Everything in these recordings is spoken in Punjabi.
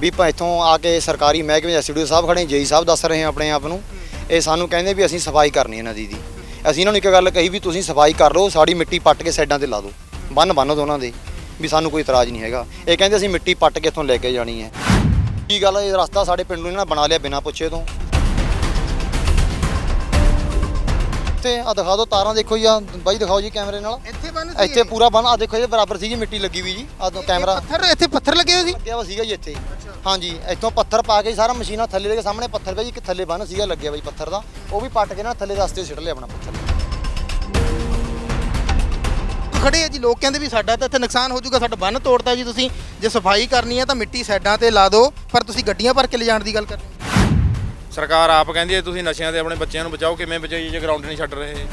ਵੀ ਆਪਾਂ ਇੱਥੋਂ ਆ ਕੇ ਸਰਕਾਰੀ ਮਹਿਕਮੇ ਐਸਡੀਓ ਸਾਹਿਬ ਖੜੇ ਜੇਈ ਸਾਹਿਬ ਦੱਸ ਰਹੇ ਆ ਆਪਣੇ ਆਪ ਨੂੰ। ਇਹ ਸਾਨੂੰ ਕਹਿੰਦੇ ਵੀ ਅਸੀਂ ਸਫ਼ਾਈ ਕਰਨੀ ਹੈ ਨਦੀ ਦੀ ਅਸੀਂ ਇਹਨਾਂ ਨੂੰ ਇੱਕ ਗੱਲ ਕਹੀ ਵੀ ਤੁਸੀਂ ਸਫ਼ਾਈ ਕਰ ਲਓ ਸਾਡੀ ਮਿੱਟੀ ਪੱਟ ਕੇ ਸਾਈਡਾਂ ਤੇ ਲਾ ਦਿਓ। ਬੰਨ ਬੰਨ ਦੋ ਉਹਨਾਂ ਦੇ ਵੀ ਸਾਨੂੰ ਕੋਈ ਇਤਰਾਜ਼ ਨਹੀਂ ਹੈਗਾ। ਇਹ ਕਹਿੰਦੇ ਅਸੀਂ ਮਿੱਟੀ ਪੱਟ ਕੇ ਇੱਥੋਂ ਲੈ ਕੇ ਜਾਣੀ ਹੈ। ਕੀ ਗੱਲ ਹੈ ਇਹ ਰਸਤਾ ਸਾਡੇ ਪਿੰਡ ਨੂੰ ਇਹਨਾਂ ਬਣਾ ਲਿਆ ਬਿਨਾਂ ਪੁੱਛੇ ਤੋਂ। ਤੇ ਆ ਦਿਖਾ ਦਿਓ ਤਾਰਾਂ ਦੇਖੋ ਜੀ ਆ ਬਾਈ ਦਿਖਾਓ ਜੀ ਕੈਮਰੇ ਨਾਲ। ਇੱਥੇ ਬੰਨ ਇੱਥੇ ਪੂਰਾ ਬੰਨ ਆ ਦੇਖੋ ਇਹਦੇ ਬਰਾਬਰ ਸੀ ਜੀ ਮਿੱਟੀ ਲੱਗੀ ਵੀ ਜੀ ਆ ਕੈਮਰਾ। ਪੱਥਰ ਇੱਥੇ ਪੱਥਰ ਲੱਗੇ ਹੋਏ ਸੀ? ਲੱਗਿਆ ਵਾ ਸੀਗਾ ਜੀ ਇੱਥੇ। ਹਾਂਜੀ ਇੱਥੋਂ ਪੱਥਰ ਪਾ ਕੇ ਸਾਰਾ ਮਸ਼ੀਨਾਂ ਥੱਲੇ ਦੇ ਸਾਹਮਣੇ ਪੱਥਰ ਪਿਆ ਜੀ ਇੱਕ ਥੱਲੇ ਬੰਨ ਸੀਗਾ ਲੱਗਿਆ ਬਾਈ ਪੱਥਰ ਦਾ। ਉਹ ਵੀ ਪੱਟ ਕੇ ਨਾ ਥੱਲੇ ਰਸਤੇ ਸਿੱਟ ਲਿਆ ਆਪਣਾ ਪੱਥਰ। ਖੜੇ ਆ ਜੀ ਲੋਕ ਕਹਿੰਦੇ ਵੀ ਸਾਡਾ ਤਾਂ ਇੱਥੇ ਨੁਕਸਾਨ ਹੋ ਜਾਊਗਾ ਸਾਡਾ ਬੰਨ ਤੋੜਤਾ ਜੀ ਤੁਸੀਂ। ਜੇ ਸਫ਼ਾਈ ਕਰਨੀ ਹੈ ਤਾਂ ਮਿੱਟੀ ਸਾਈਡਾਂ ਤੇ ਲਾ ਦਿਓ ਪਰ ਤੁਸੀਂ ਗੱਡੀਆਂ ਭਰ ਕੇ ਲਿਜਾਣ ਦੀ ਗੱਲ ਕਰ ਰਹੇ ਹੋ। ਸਰਕਾਰ ਆਪ ਕਹਿੰਦੀ ਹੈ ਤੁਸੀਂ ਨਸ਼ਿਆਂ ਤੇ ਆਪਣੇ ਬੱਚਿਆਂ ਨੂੰ ਬਚਾਓ ਕਿਵੇਂ ਬਚਾਈਏ ਜੇ ਗਰਾਊਂਡ ਨਹੀਂ ਛੱਡ ਰਹੇ?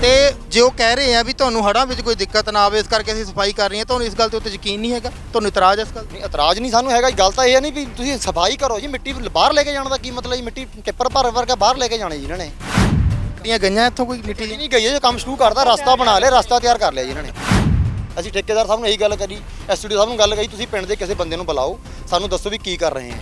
ਤੇ ਜੇ ਉਹ ਕਹਿ ਰਹੇ ਆ ਵੀ ਤੁਹਾਨੂੰ ਹੜਾਂ ਵਿੱਚ ਕੋਈ ਦਿੱਕਤ ਨਾ ਆਵੇ ਇਸ ਕਰਕੇ ਅਸੀਂ ਸਫ਼ਾਈ ਕਰ ਰਹੇ ਹਾਂ ਤੁਹਾਨੂੰ ਇਸ ਗੱਲ ਤੇ ਉੱਤੇ ਯਕੀਨ ਨਹੀਂ ਹੈਗਾ? ਤੁਹਾਨੂੰ ਇਤਰਾਜ਼ ਹੈ ਇਸ ਗੱਲ ਨਹੀਂ ਇਤਰਾਜ਼ ਨਹੀਂ ਸਾਨੂੰ ਹੈਗਾ ਗੱਲ ਤਾਂ ਇਹ ਹੈ ਨਹੀਂ ਵੀ ਤੁਸੀਂ ਸਫ਼ਾਈ ਕਰੋ ਜੀ ਮਿੱਟੀ ਬਾਹਰ ਲੈ ਕੇ ਜਾਣ ਦਾ ਕੀ ਮਤਲਬ ਜੀ? ਮਿੱਟੀ ਟਿੱਪਰ ਭਰ ਕੇ ਬਾਹਰ ਲੈ ਕੇ ਜਾਣੀ ਜੀ ਇਹਨਾਂ ਨੇ। ਗੱਡੀਆਂ ਗਈਆਂ ਇੱਥੋਂ ਕੋਈ ਮਿੱਟੀ ਨਹੀਂ ਗਈ ਇਹ ਕੰਮ ਸ਼ੁਰੂ ਕਰਦਾ ਰਸਤਾ ਬਣਾ ਲਿਆ ਰਸਤਾ ਤਿਆਰ ਕਰ ਲਿਆ ਜੀ ਇਹਨਾਂ ਨੇ। ਅਸੀਂ ਠੇਕੇਦਾਰ ਸਾਹਿਬ ਨੂੰ ਇਹੀ ਗੱਲ ਕਰੀ ਐਸਟੀਡੀ ਸਾਹਿਬ ਨੂੰ ਗੱਲ ਕਹੀ ਤੁਸੀਂ ਪਿੰਡ ਦੇ ਕਿਸੇ ਬੰਦੇ ਨੂੰ ਬੁਲਾਓ ਸਾਨੂੰ ਦੱਸੋ ਵੀ ਕੀ ਕਰ ਰਹੇ ਹੈ।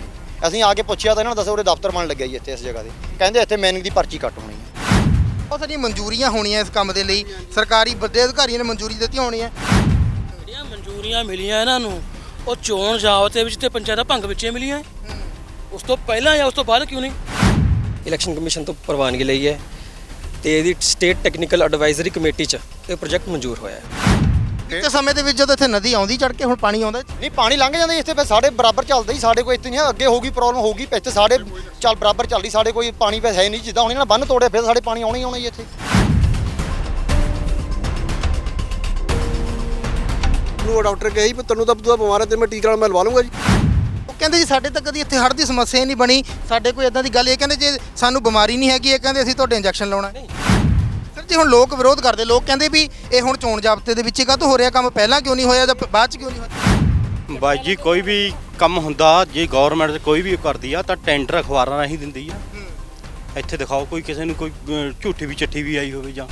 ਅਸੀਂ ਆ ਕੇ ਪੁੱਛਿਆ ਤਾਂ ਇਹਨਾਂ ਨੇ ਦੱਸਿਆ ਉਹਦੇ ਦਫ਼ਤਰ ਬਣ ਲੱਗਿਆ ਜੀ ਇੱਥੇ ਇਸ ਜਗ੍ਹਾ ਤੇ। ਕਹਿੰਦੇ ਇੱਥੇ ਮੈਨਿੰਗ ਦੀ ਪਰਚੀ ਕੱਟ ਹੋਣੀ ਹੈ। ਬਹੁਤ ਸਾਰੀਆਂ ਮਨਜ਼ੂਰੀਆਂ ਹੋਣੀਆਂ ਇਸ ਕੰਮ ਦੇ ਲਈ। ਸਰਕਾਰੀ ਵੱਡੇ ਅਧਿਕਾਰੀਆਂ ਨੇ ਮਨਜ਼ੂਰੀ ਦਿੱਤੀ ਹੋਣੀ ਹੈ। ਜਿਹੜੀਆਂ ਮਨਜ਼ੂਰੀਆਂ ਮਿਲੀਆਂ ਇਹਨਾਂ ਨੂੰ ਉਹ ਚੋਣ ਜਾਬਤੇ ਵਿੱਚ ਤੇ ਪੰਚਾਇਤਾਂ ਭੰਗ ਵਿੱਚੇ ਮਿਲੀਆਂ। ਉਸ ਤੋਂ ਪਹਿਲਾਂ ਜਾਂ ਉਸ ਤੋਂ ਬਾਅਦ ਕਿਉਂ ਨਹੀਂ? ਇਲੈਕਸ਼ਨ ਕਮਿਸ਼ਨ ਤੋਂ ਪ੍ਰਵਾਨਗੀ ਲਈ ਹੈ ਤੇ ਇਹਦੀ ਸਟੇਟ ਟੈਕਨੀਕਲ ਐਡਵਾਈਜ਼ਰੀ ਕਮੇਟੀ 'ਚ ਇਹ ਪ੍ਰੋਜੈਕਟ ਮਨਜ਼ੂਰ ਹੋਇਆ ਹੈ। ਇੱਕ ਸਮੇਂ ਦੇ ਵਿੱਚ ਜਦੋਂ ਇੱਥੇ ਨਦੀ ਆਉਂਦੀ ਚੜ ਕੇ ਹੁਣ ਪਾਣੀ ਆਉਂਦਾ? ਨਹੀਂ ਪਾਣੀ ਲੰਘ ਜਾਂਦਾ ਜੀ ਇੱਥੇ ਫਿਰ ਸਾਡੇ ਬਰਾਬਰ ਚੱਲਦਾ ਹੀ ਸਾਡੇ ਕੋਈ ਇੱਥੇ ਨਹੀਂ ਹੈ, ਅੱਗੇ ਹੋਊਗੀ ਪ੍ਰੋਬਲਮ ਹੋਊਗੀ ਇੱਥੇ ਸਾਡੇ ਚੱਲ ਬਰਾਬਰ ਚੱਲਦੀ ਸਾਡੇ ਕੋਈ ਪਾਣੀ ਵੈਸੇ ਹੈ ਨਹੀਂ ਜਿੱਦਾਂ ਹੁਣ ਇਹਨਾਂ ਨੇ ਬੰਨ ਤੋੜਿਆ ਫਿਰ ਸਾਡੇ ਪਾਣੀ ਆਉਣਾ ਹੀ ਆਉਣਾ ਜੀ ਇੱਥੇ। ਨੂੰ ਡਾਕਟਰ ਕਹੇ ਵੀ ਤੈਨੂੰ ਤਾਂ ਤੂੰ ਬਿਮਾਰ ਹੈ ਤੇ ਮੈਂ ਟੀਕਾ ਨਾਲ ਮੈਂ ਲਵਾ ਲੂੰਗਾ ਜੀ। ਉਹ ਕਹਿੰਦੇ ਜੀ ਸਾਡੇ ਤਾਂ ਕਦੀ ਇੱਥੇ ਹੜ੍ਹ ਦੀ ਸਮੱਸਿਆ ਹੀ ਨਹੀਂ ਬਣੀ। ਸਾਡੇ ਕੋਈ ਇਦਾਂ ਦੀ ਗੱਲ ਇਹ ਕਹਿੰਦੇ ਜੇ ਸਾਨੂੰ ਬਿਮਾਰੀ ਨਹੀਂ ਹੈਗੀ ਇਹ ਕਹਿੰਦੇ ਅਸੀਂ ਤੁਹਾਡੇ ਇੰਜੈਕਸ਼ਨ ਲਾਉਣਾ ਹੈ। ਜੀ ਹੁਣ ਲੋਕ ਵਿਰੋਧ ਕਰਦੇ ਲੋਕ ਕਹਿੰਦੇ ਵੀ ਇਹ ਹੁਣ ਚੋਣ ਜਾਬਤੇ ਦੇ ਵਿੱਚ ਕਾਹਤੋਂ ਹੋ ਰਿਹਾ ਕੰਮ ਪਹਿਲਾਂ ਕਿਉਂ ਨਹੀਂ ਹੋਇਆ ਜਾਂ ਬਾਅਦ ਚ ਕਿਉਂ ਨਹੀਂ ਹੋਇਆ? ਬਾਈ ਜੀ ਕੋਈ ਵੀ ਕੰਮ ਹੁੰਦਾ ਜੇ ਗਵਰਨਮੈਂਟ ਕੋਈ ਵੀ ਕਰਦੀ ਆ ਤਾਂ ਟੈਂਡਰ ਅਖਬਾਰਾਂ ਰਾਹੀਂ ਦਿੰਦੀ ਆ। ਇੱਥੇ ਦਿਖਾਓ ਕੋਈ ਕਿਸੇ ਨੂੰ ਕੋਈ ਅਹ, ਝੂਠੀ ਵੀ ਚੱਠੀ ਵੀ ਆਈ ਹੋਵੇ ਜਾਂ।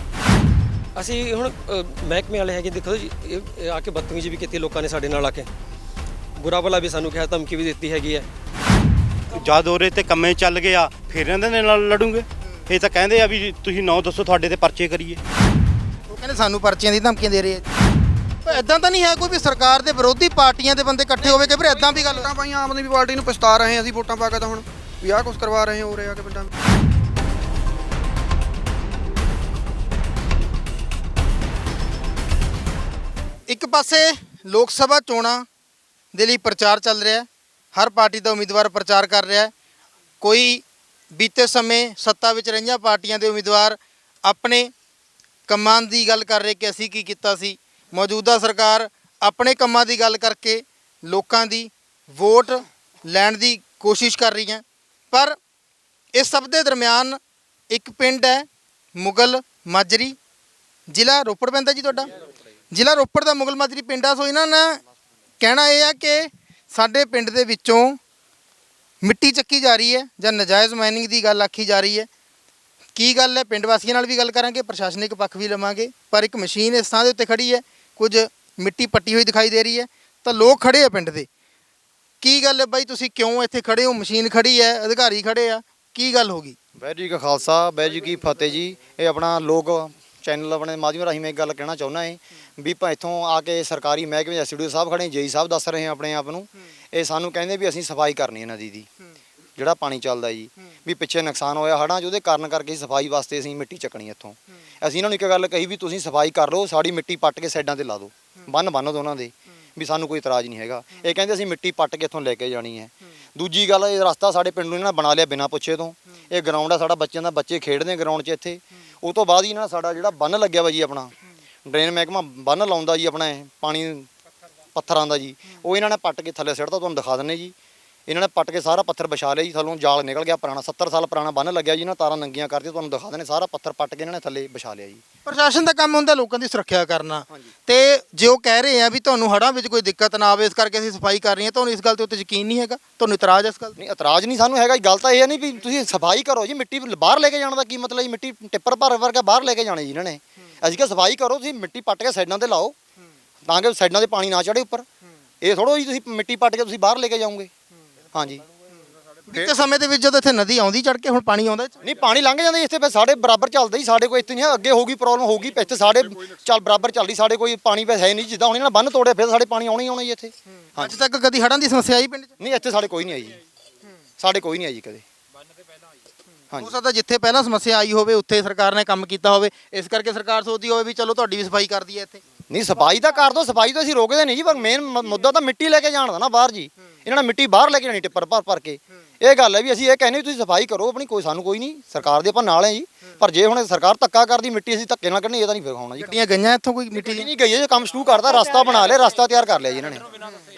ਅਸੀਂ ਹੁਣ ਅ, ਮਹਿਕਮੇ ਵਾਲੇ ਹੈਗੇ ਦੇਖੋ ਜੀ ਇਹ ਇਹ ਆ ਕੇ ਬਦਤਮੀਜ਼ੀ ਵੀ ਕੀਤੀ ਲੋਕਾਂ ਨੇ ਸਾਡੇ ਨਾਲ ਆ ਕੇ। ਬੁਰਾ ਭਲਾ ਵੀ ਸਾਨੂੰ ਕਿਹਾ ਧਮਕੀ ਵੀ ਦਿੱਤੀ ਹੈਗੀ ਹੈ ਜਦ ਉਹਦੇ ਤੇ ਕੰਮੇ ਚੱਲ ਗਿਆ ਫਿਰ ਇਹਨਾਂ ਦੇ ਨਾਲ ਲੜੂਗੇ? ਇਹ ਤਾਂ ਕਹਿੰਦੇ ਆ ਵੀ ਤੁਸੀਂ ਨਾਂ ਦੱਸੋ ਤੁਹਾਡੇ ਤੇ ਪਰਚੇ ਕਰੀਏ। ਉਹ ਕਹਿੰਦੇ ਸਾਨੂੰ ਪਰਚੀਆਂ ਦੀ ਧਮਕੀਆਂ ਦੇ ਰਹੇ ਆ ਇਦਾਂ ਤਾਂ ਨਹੀਂ ਹੈ ਕੋਈ ਵੀ ਸਰਕਾਰ ਦੇ ਵਿਰੋਧੀ ਪਾਰਟੀਆਂ ਦੇ ਬੰਦੇ ਇਕੱਠੇ ਹੋਵੇ ਕਿ ਫਿਰ ਇਦਾਂ ਵੀ ਗੱਲ ਵੋਟਾਂ ਪਾਈਆਂ ਆਮ ਆਦਮੀ ਪਾਰਟੀ ਨੂੰ ਪਛਤਾ ਰਹੇ ਅਸੀਂ ਵੋਟਾਂ ਪਾ ਕੇ ਤਾਂ ਹੁਣ ਵੀ ਆਹ ਕੁਝ ਕਰਵਾ ਰਹੇ ਹਾਂ ਰਿਹਾ ਕਿ ਪਿੰਡਾਂ ਵਿੱਚ। ਇੱਕ ਪਾਸੇ ਲੋਕ ਸਭਾ ਚੋਣਾਂ ਦੇ ਲਈ ਪ੍ਰਚਾਰ ਚੱਲ ਰਿਹਾ ਹੈ ਹਰ ਪਾਰਟੀ ਦਾ ਉਮੀਦਵਾਰ ਪ੍ਰਚਾਰ ਕਰ ਰਿਹਾ ਹੈ ਕੋਈ ਬੀਤੇ ਸਮੇਂ ਸੱਤਾ ਵਿੱਚ ਰਹੀਆਂ ਪਾਰਟੀਆਂ ਦੇ ਉਮੀਦਵਾਰ ਆਪਣੇ ਕੰਮਾਂ ਦੀ ਗੱਲ ਕਰ ਰਹੇ ਕਿ ਅਸੀਂ ਕੀ ਕੀਤਾ ਸੀ। ਮੌਜੂਦਾ ਸਰਕਾਰ ਆਪਣੇ ਕੰਮਾਂ ਦੀ ਗੱਲ ਕਰਕੇ ਲੋਕਾਂ ਦੀ ਵੋਟ ਲੈਣ ਦੀ ਕੋਸ਼ਿਸ਼ ਕਰ ਰਹੀ ਹੈ ਪਰ ਇਸ ਸਭ ਦੇ ਦਰਮਿਆਨ ਇੱਕ ਪਿੰਡ ਹੈ ਮੁਗਲ ਮਾਜਰੀ। ਜ਼ਿਲ੍ਹਾ ਰੋਪੜ ਪੈਂਦਾ ਜੀ ਤੁਹਾਡਾ? ਜ਼ਿਲ੍ਹਾ ਰੋਪੜ ਦਾ ਮੁਗਲ ਮਾਜਰੀ ਪਿੰਡ ਆ। ਸੋ ਇਹਨਾਂ ਨੇ ਕਹਿਣਾ ਇਹ ਆ ਕਿ ਸਾਡੇ ਪਿੰਡ ਦੇ ਵਿੱਚੋਂ ਮਿੱਟੀ ਚੱਕੀ ਜਾ ਰਹੀ ਹੈ ਜਾਂ ਨਜਾਇਜ਼ ਮਾਈਨਿੰਗ ਦੀ ਗੱਲ ਆਖੀ ਜਾ ਰਹੀ ਹੈ। ਕੀ ਗੱਲ ਹੈ? ਪਿੰਡ ਵਾਸੀਆਂ ਨਾਲ ਵੀ ਗੱਲ ਕਰਾਂਗੇ, ਪ੍ਰਸ਼ਾਸਨਿਕ ਪੱਖ ਵੀ ਲਵਾਂਗੇ, ਪਰ ਇੱਕ ਮਸ਼ੀਨ ਇਸ ਥਾਂ ਦੇ ਉੱਤੇ ਖੜੀ ਹੈ, ਕੁਝ ਮਿੱਟੀ ਪੱਟੀ ਹੋਈ ਦਿਖਾਈ ਦੇ ਰਹੀ ਹੈ, ਤਾਂ ਲੋਕ ਖੜੇ ਆ ਪਿੰਡ ਦੇ। ਕੀ ਗੱਲ ਹੈ ਬਾਈ, ਤੁਸੀਂ ਕਿਉਂ ਇੱਥੇ ਖੜੇ ਹੋ? ਮਸ਼ੀਨ ਖੜੀ ਹੈ, ਅਧਿਕਾਰੀ ਖੜੇ ਆ, ਕੀ ਗੱਲ ਹੋ ਗਈ? ਵਾਹਿਗੁਰੂ ਜੀ ਕਾ ਖਾਲਸਾ ਵਾਹਿਗੁਰੂ ਕੀ ਫਤਿਹ ਜੀ। ਇਹ ਆਪਣਾ ਲੋਕ ਚੈਨਲ ਆਪਣੇ ਮਾਧਿਅਮ ਰਾਹੀਂ ਮੈਂ ਇੱਕ ਗੱਲ ਕਹਿਣਾ ਚਾਹੁੰਦਾ ਹਾਂ ਵੀ ਆਪਾਂ ਇੱਥੋਂ ਆ ਕੇ ਸਰਕਾਰੀ ਮਹਿਕਮੇ ਐਸਡੀਓ ਸਾਹਿਬ ਖੜੇ ਜੇਈ ਸਾਹਿਬ ਦੱਸ ਰਹੇ ਆ ਆਪਣੇ ਆਪ ਨੂੰ ਇਹ ਸਾਨੂੰ ਕਹਿੰਦੇ ਵੀ ਅਸੀਂ ਸਫ਼ਾਈ ਕਰਨੀ ਹੈ ਨਦੀ ਦੀ ਜਿਹੜਾ ਪਾਣੀ ਚੱਲਦਾ ਜੀ ਵੀ ਪਿੱਛੇ ਨੁਕਸਾਨ ਹੋਇਆ ਹੜਾਂ 'ਚ ਉਹਦੇ ਕਾਰਨ ਕਰਕੇ ਸਫ਼ਾਈ ਵਾਸਤੇ ਅਸੀਂ ਮਿੱਟੀ ਚੱਕਣੀ ਇੱਥੋਂ। ਅਸੀਂ ਇਹਨਾਂ ਨੂੰ ਇੱਕ ਗੱਲ ਕਹੀ ਵੀ ਤੁਸੀਂ ਸਫ਼ਾਈ ਕਰ ਲਓ ਸਾਡੀ ਮਿੱਟੀ ਪੱਟ ਕੇ ਸਾਈਡਾਂ ਤੇ ਲਾ ਦਿਓ ਬੰਨ ਬੰਨ ਦੋ ਉਹਨਾਂ ਦੇ। ਵੀ ਸਾਨੂੰ ਕੋਈ ਇਤਰਾਜ਼ ਨਹੀਂ ਹੈਗਾ। ਇਹ ਕਹਿੰਦੇ ਅਸੀਂ ਮਿੱਟੀ ਪੱਟ ਕੇ ਇੱਥੋਂ ਲੈ ਕੇ ਜਾਣੀ ਹੈ। ਦੂਜੀ ਗੱਲ ਇਹ ਰਸਤਾ ਸਾਡੇ ਪਿੰਡ ਨੂੰ ਇਹਨਾਂ ਨੇ ਬਣਾ ਲਿਆ ਬਿਨਾਂ ਪੁੱਛੇ ਤੋਂ। ਇਹ ਗਰਾਊਂਡ ਆ ਸਾਡਾ ਬੱਚਿਆਂ ਦਾ ਬੱਚੇ ਖੇਡਦੇ ਗਰਾਊਂਡ 'ਚ ਇੱਥੇ। ਉਹ ਤੋਂ ਬਾਅਦ ਹੀ ਇਹਨਾਂ ਨੇ ਸਾਡਾ ਜਿਹੜਾ ਬੰਨ ਲੱਗਿਆ ਵਾ ਜੀ ਆਪਣਾ। ਡਰੇਨ ਮਹਿਕਮਾ ਬੰਨ ਲਾਉਂਦਾ ਜੀ ਆਪਣਾ ਇਹ ਪਾਣੀ ਪੱਥਰਾਂ ਦਾ। ਜੀ। ਉਹ ਇਹਨਾਂ ਨੇ ਪੱਟ ਕੇ ਥੱਲੇ ਸਿੱਟਦਾ ਤੁਹਾਨੂੰ ਦਿਖਾ ਦਿੰਨੇ ਜੀ। ਇਹਨਾਂ ਨੇ ਪੱਟ ਕੇ ਸਾਰਾ ਪੱਥਰ ਵਿਛਾ ਲਿਆ ਜੀ ਥੱਲੋਂ ਜਾਲ ਨਿਕਲ ਗਿਆ ਪੁਰਾਣਾ 70 ਸਾਲ ਪੁਰਾਣਾ ਬੰਨ ਲੱਗਿਆ ਜੀ ਇਹਨਾਂ ਤਾਰਾਂ ਨੰਗੀਆਂ ਕਰਕੇ ਤੁਹਾਨੂੰ ਦਿਖਾ ਦਿੰਨੇ ਸਾਰਾ ਪੱਥਰ ਪੱਟ ਕੇ ਇਹਨਾਂ ਨੇ ਥੱਲੇ ਵਿਛਾ ਲਿਆ ਜੀ। ਪ੍ਰਸ਼ਾਸਨ ਦਾ ਕੰਮ ਹੁੰਦਾ ਲੋਕਾਂ ਦੀ ਸੁਰੱਖਿਆ ਕਰਨਾ। ਤੇ ਜੇ ਉਹ ਕਹਿ ਰਹੇ ਆ ਵੀ ਤੁਹਾਨੂੰ ਹੜਾਂ ਵਿੱਚ ਕੋਈ ਦਿੱਕਤ ਨਾ ਆਵੇ ਇਸ ਕਰਕੇ ਅਸੀਂ ਸਫ਼ਾਈ ਕਰ ਰਹੇ ਹਾਂ ਤੁਹਾਨੂੰ ਇਸ ਗੱਲ ਤੇ ਉੱਤੇ ਯਕੀਨ ਨਹੀਂ ਹੈਗਾ? ਤੁਹਾਨੂੰ ਇਤਰਾਜ਼ ਇਸ ਗੱਲ ਨਹੀਂ ਇਤਰਾਜ਼ ਨਹੀਂ ਸਾਨੂੰ ਹੈਗਾ ਜੀ, ਗੱਲ ਤਾਂ ਇਹ ਹੈ ਨਹੀਂ ਵੀ ਤੁਸੀਂ ਸਫ਼ਾਈ ਕਰੋ ਜੀ ਮਿੱਟੀ ਬਾਹਰ ਲੈ ਕੇ ਜਾਣ ਦਾ ਕੀ ਮਤਲਬ ਜੀ? ਮਿੱਟੀ ਟਿੱਪਰ ਭਰ ਕੇ ਬਾਹਰ ਲੈ ਕੇ ਜਾਣੀ ਜੀ ਇਹਨਾਂ ਨੇ। ਅਸੀਂ ਕਿਹਾ ਸਫ਼ਾਈ ਕਰੋ ਤੁਸੀਂ ਮਿੱਟੀ ਪੱਟ ਕੇ ਸਾਈਡਾਂ ਤੇ ਲਾਓ। ਤਾਂ ਕਿ ਸਾਈਡਾਂ ਤੇ ਪਾਣੀ ਨਾ ਚੜੇ ਉੱਪਰ। ਇਹ ਥੋੜੋ ਜੀ ਤੁਸੀਂ ਮਿੱਟੀ ਪੱਟ ਕੇ ਤੁਸੀਂ ਬਾਹਰ ਲੈ ਕੇ ਜਾਓਗੇ। ਹਾਂਜੀ। ਬੀਤੇ ਸਮੇਂ ਦੇ ਵਿੱਚ ਜਦੋਂ ਇੱਥੇ ਨਦੀ ਆਉਂਦੀ ਚੜ ਕੇ ਹੁਣ ਪਾਣੀ ਆਉਂਦਾ? ਨਹੀਂ ਪਾਣੀ ਲੰਘ ਜਾਂਦਾ ਜੀ ਇੱਥੇ ਫਿਰ ਸਾਡੇ ਬਰਾਬਰ ਚੱਲਦਾ ਜੀ ਸਾਡੇ ਕੋਈ ਇੱਥੇ ਨਹੀਂ ਹੈ, ਅੱਗੇ ਹੋਊਗੀ ਪ੍ਰੋਬਲਮ ਹੋਊਗੀ ਇੱਥੇ ਸਾਡੇ ਚੱਲ ਬਰਾਬਰ ਚੱਲਦੀ ਸਾਡੇ ਕੋਈ ਪਾਣੀ ਵੈਸੇ ਹੈ ਨਹੀਂ ਜਿੱਦਾਂ ਹੁਣ ਇਹਨਾਂ ਨੇ ਬੰਨ ਤੋੜਿਆ ਫਿਰ ਸਾਡੇ ਪਾਣੀ ਆਉਣਾ ਹੀ ਆਉਣਾ ਜੀ ਇੱਥੇ। ਅੱਜ ਤੱਕ ਕਦੀ ਹੜ੍ਹਾਂ ਦੀ ਸਮੱਸਿਆ ਆਈ ਪਿੰਡ 'ਚ? ਨਹੀਂ ਇੱਥੇ ਸਾਡੇ ਕੋਈ ਨਹੀਂ ਆਈ ਜੀ। ਸਾਡੇ ਕੋਈ ਨਹੀਂ ਆਈ ਜੀ ਕਦੇ। ਹੋ ਸਕਦਾ ਜਿੱਥੇ ਪਹਿਲਾਂ ਸਮੱਸਿਆ ਆਈ ਹੋਵੇ ਉੱਥੇ ਸਰਕਾਰ ਨੇ ਕੰਮ ਕੀਤਾ ਹੋਵੇ। ਇਸ ਕਰਕੇ ਸਰਕਾਰ ਸੋਚਦੀ ਹੋਵੇ ਵੀ ਚਲੋ ਤੁਹਾਡੀ ਵੀ ਸਫ਼ਾਈ ਕਰਦੀ ਹੈ ਇੱਥੇ। ਨਹੀਂ ਸਫ਼ਾਈ ਤਾਂ ਕਰ ਦੋ ਸਫ਼ਾਈ ਤਾਂ ਅਸੀਂ ਰੋਕਦੇ ਨਹੀਂ ਜੀ ਪਰ ਮੇਨ ਮੁੱਦਾ ਤਾਂ ਮਿੱਟੀ ਲੈ ਕੇ ਜਾਣ ਦਾ ਨਾ ਬਾਹਰ ਜੀ। ਇਹਨਾਂ ਨੇ ਮਿੱਟੀ ਬਾਹਰ ਲੈ ਕੇ ਜਾਣੀ ਟਿੱਪਰ ਭਰ ਭਰ ਕੇ। ਇਹ ਗੱਲ ਹੈ ਵੀ ਅਸੀਂ ਇਹ ਕਹਿੰਦੇ ਵੀ ਤੁਸੀਂ ਸਫ਼ਾਈ ਕਰੋ ਆਪਣੀ ਕੋਈ ਸਾਨੂੰ ਕੋਈ ਨਹੀਂ ਸਰਕਾਰ ਦੇ ਆਪਾਂ ਨਾਲ ਹੈ ਜੀ। ਪਰ ਜੇ ਹੁਣ ਸਰਕਾਰ ਧੱਕਾ ਕਰਦੀ ਮਿੱਟੀ ਅਸੀਂ ਧੱਕੇ ਨਾਲ ਕੱਢਣੀ ਇਹ ਤਾਂ ਨਹੀਂ ਫਿਰ ਹੋਣਾ ਜੀ। ਗੱਡੀਆਂ ਗਈਆਂ ਇੱਥੋਂ ਕੋਈ ਮਿੱਟੀ? ਨਹੀਂ ਗਈ ਹੈ ਕੰਮ ਸ਼ੁਰੂ ਕਰਦਾ ਰਸਤਾ ਬਣਾ ਲਿਆ ਰਸਤਾ ਤਿਆਰ ਕਰ ਲਿਆ ਜੀ ਇਹਨਾਂ ਨੇ।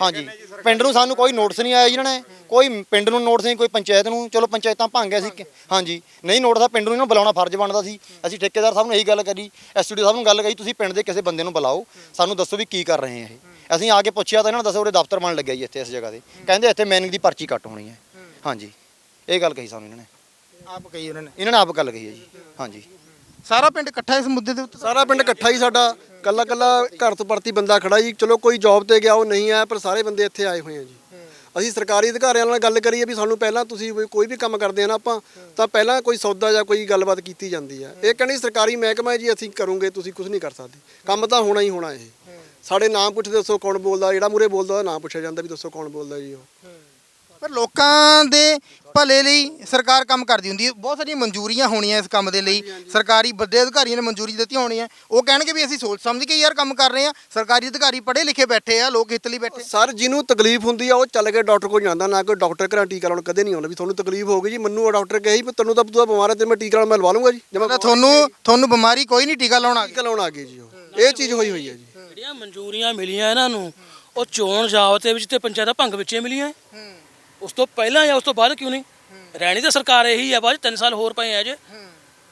ਹਾਂਜੀ। ਪਿੰਡ ਨੂੰ ਸਾਨੂੰ ਕੋਈ ਨੋਟਿਸ ਨਹੀਂ ਆਇਆ ਜੀ ਇਹਨਾਂ ਨੇ। ਕੋਈ ਪਿੰਡ ਨੂੰ ਨੋਟਿਸ ਨਹੀਂ ਕੋਈ ਪੰਚਾਇਤ ਨੂੰ। ਚਲੋ ਪੰਚਾਇਤਾਂ ਭੰਗ ਗਏ ਸੀ ਹਾਂਜੀ। ਨਹੀਂ ਨੋਟਿਸ ਆ ਪਿੰਡ ਨੂੰ ਇਹਨਾਂ ਨੂੰ ਬੁਲਾਉਣਾ ਫਰਜ਼ ਬਣਦਾ ਸੀ। ਅਸੀਂ ਠੇਕੇਦਾਰ ਸਾਹਿਬ ਨੂੰ ਇਹੀ ਗੱਲ ਕਰੀ ਐਸਟੀਡੀ ਸਾਹਿਬ ਨੂੰ ਗੱਲ ਕਰੀ ਤੁਸੀਂ ਪਿੰਡ ਦੇ ਕਿਸੇ ਬੰਦੇ ਨੂੰ ਬੁਲਾਓ। ਸਾਨੂੰ ਦੱਸੋ ਵੀ ਕੀ ਕਰ ਰਹੇ ਆ ਇਹ। ਅਸੀਂ ਆ ਕੇ ਪੁੱਛਿਆ ਤਾਂ ਇਹਨਾਂ ਨੇ ਦੱਸਿਆ ਉਰੇ ਦਫ਼ਤਰ ਬਣ ਲੱਗਿਆ ਜੀ ਇੱਥੇ ਇਸ ਜਗ੍ਹਾ ਤੇ। ਕਹਿੰਦੇ ਇੱਥੇ ਮੈਨਿੰਗ ਦੀ ਪਰਚੀ ਕੱਟ ਹੋਣੀ ਹੈ। ਹਾਂਜੀ। ਇਹ ਗੱਲ ਕਹੀ ਸਾਨੂੰ ਇਹਨਾਂ ਨੇ। ਆਪ ਕਹੀ ਉਹਨਾਂ ਨੇ। ਇਹਨਾਂ ਨੇ ਆਪ ਗੱਲ ਕਹੀ ਹੈ ਜੀ। ਹਾਂਜੀ। ਸਾਰਾ ਪਿੰਡ ਇਕੱਠਾ ਇਸ ਮੁੱਦੇ ਦੇ ਉੱਤੇ? ਸਾਰਾ ਪਿੰਡ ਇਕੱਠਾ ਹੀ ਸਾਡਾ। ਕੱਲਾ ਕੱਲਾ ਘਰ ਤੋਂ ਪਰਤੀ ਬੰਦਾ ਖੜਾ ਜੀ। ਚਲੋ ਕੋਈ ਜੌਬ ਤੇ ਗਿਆ ਉਹ ਨਹੀਂ ਆਇਆ ਪਰ ਸਾਰੇ ਬੰਦੇ ਇੱਥੇ ਆਏ ਹੋਏ ਆ ਜੀ। ਅਸੀਂ ਸਰਕਾਰੀ ਅਧਿਕਾਰੀਆਂ ਨਾਲ ਗੱਲ ਕਰੀਏ ਵੀ ਸਾਨੂੰ ਪਹਿਲਾਂ ਤੁਸੀਂ ਕੋਈ ਵੀ ਕੰਮ ਕਰਦੇ ਆ ਨਾ ਆਪਾਂ ਤਾਂ ਪਹਿਲਾਂ ਕੋਈ ਸੌਦਾ ਜਾਂ ਕੋਈ ਗੱਲਬਾਤ ਕੀਤੀ ਜਾਂਦੀ ਆ। ਇਹ ਕਹਿੰਦੇ ਸਰਕਾਰੀ ਮਹਿਕਮਾ ਹੈ ਜੀ ਅਸੀਂ ਕਰੂੰਗੇ ਤੁਸੀਂ ਕੁਝ ਨਹੀਂ ਕਰ ਸਕਦੇ। ਕੰਮ ਤਾਂ ਹੋਣਾ ਹੀ ਹੋਣਾ ਇਹ। ਸਾਡੇ ਨਾਮ ਪੁੱਛਦੇ ਦੱਸੋ ਕੌਣ ਬੋਲਦਾ ਜਿਹੜਾ ਮੂਰੇ ਬੋਲਦਾ ਉਹਦਾ ਨਾਮ ਪੁੱਛਿਆ ਜਾਂਦਾ ਵੀ ਦੱਸੋ ਕੌਣ ਬੋਲਦਾ ਜੀ ਉਹ। ਪਰ ਲੋਕਾਂ ਦੇ ਭਲੇ ਲਈ ਸਰਕਾਰ ਕੰਮ ਕਰਦੀ ਹੁੰਦੀ ਹੈ। ਬਹੁਤ ਸਾਰੀਆਂ ਮਨਜ਼ੂਰੀਆਂ ਹੋਣੀਆਂ ਇਸ ਕੰਮ ਦੇ ਲਈ। ਸਰਕਾਰੀ ਵੱਡੇ ਅਧਿਕਾਰੀਆਂ ਨੇ ਮਨਜ਼ੂਰੀ ਦਿੱਤੀ ਹੋਣੀ ਹੈ ਉਹ ਕਹਿਣਗੇ ਵੀ ਅਸੀਂ ਸੋਚ ਸਮਝ ਕੇ ਯਾਰ ਕੰਮ ਕਰ ਰਹੇ ਆ ਸਰਕਾਰੀ ਅਧਿਕਾਰੀ ਪੜ੍ਹੇ ਲਿਖੇ ਬੈਠੇ ਆ ਲੋਕ ਹਿੱਤ ਲਈ ਬੈਠੇ। ਸਰ ਜਿਹਨੂੰ ਤਕਲੀਫ ਹੁੰਦੀ ਆ ਉਹ ਚੱਲ ਕੇ ਡਾਕਟਰ ਕੋਲ ਜਾਂਦਾ ਨਾ ਕੋਈ ਡਾਕਟਰ ਘਰਾਂ ਟੀਕਾ ਲਾਉਣ ਕਦੇ ਨਹੀਂ ਆਉਂਦਾ ਵੀ ਤੁਹਾਨੂੰ ਤਕਲੀਫ ਹੋ ਗਈ ਜੀ ਮੈਨੂੰ ਉਹ ਡਾਕਟਰ ਕਹੇ ਵੀ ਤੈਨੂੰ ਤਾਂ ਤੂੰ ਬਿਮਾਰ ਹੈ ਤੇ ਮੈਂ ਟੀਕਾ ਲਾਉਣ ਮੈਂ ਲਵਾ ਲੂੰਗਾ ਜੀ। ਜੇ ਮੈਂ ਤਾਂ ਤੁਹਾਨੂੰ ਤੁਹਾਨੂੰ ਬਿਮਾਰੀ ਕੋਈ ਨਹੀਂ ਟੀਕਾ ਲਾਉਣਾ ਟੀਕਾ ਲਾਉਣ ਆ ਗਏ ਜੀ ਉਹ। ਇਹ ਚੀਜ਼ ਹੋਈ ਹੋਈ ਹੈ ਜੀ। ਜਿਹੜੀਆਂ ਮਨਜ਼ੂਰੀਆਂ ਮਿਲੀਆਂ ਇਹਨਾਂ ਨੂੰ ਉਹ ਚੋਣ ਜਾਬਤੇ ਵਿੱਚ ਤੇ ਪੰਚਾਇਤਾਂ ਭੰਗ ਵਿੱਚੇ ਮਿਲੀਆਂ। ਉਸ ਤੋਂ ਪਹਿਲਾਂ ਜਾਂ ਉਸ ਤੋਂ ਬਾਅਦ ਕਿਉਂ ਨਹੀਂ? ਰਹਿਣੀ ਤਾਂ ਸਰਕਾਰ ਇਹੀ ਹੈ ਬਾਅਦ 3 ਸਾਲ ਹੋਰ ਪਏ ਆ ਜੇ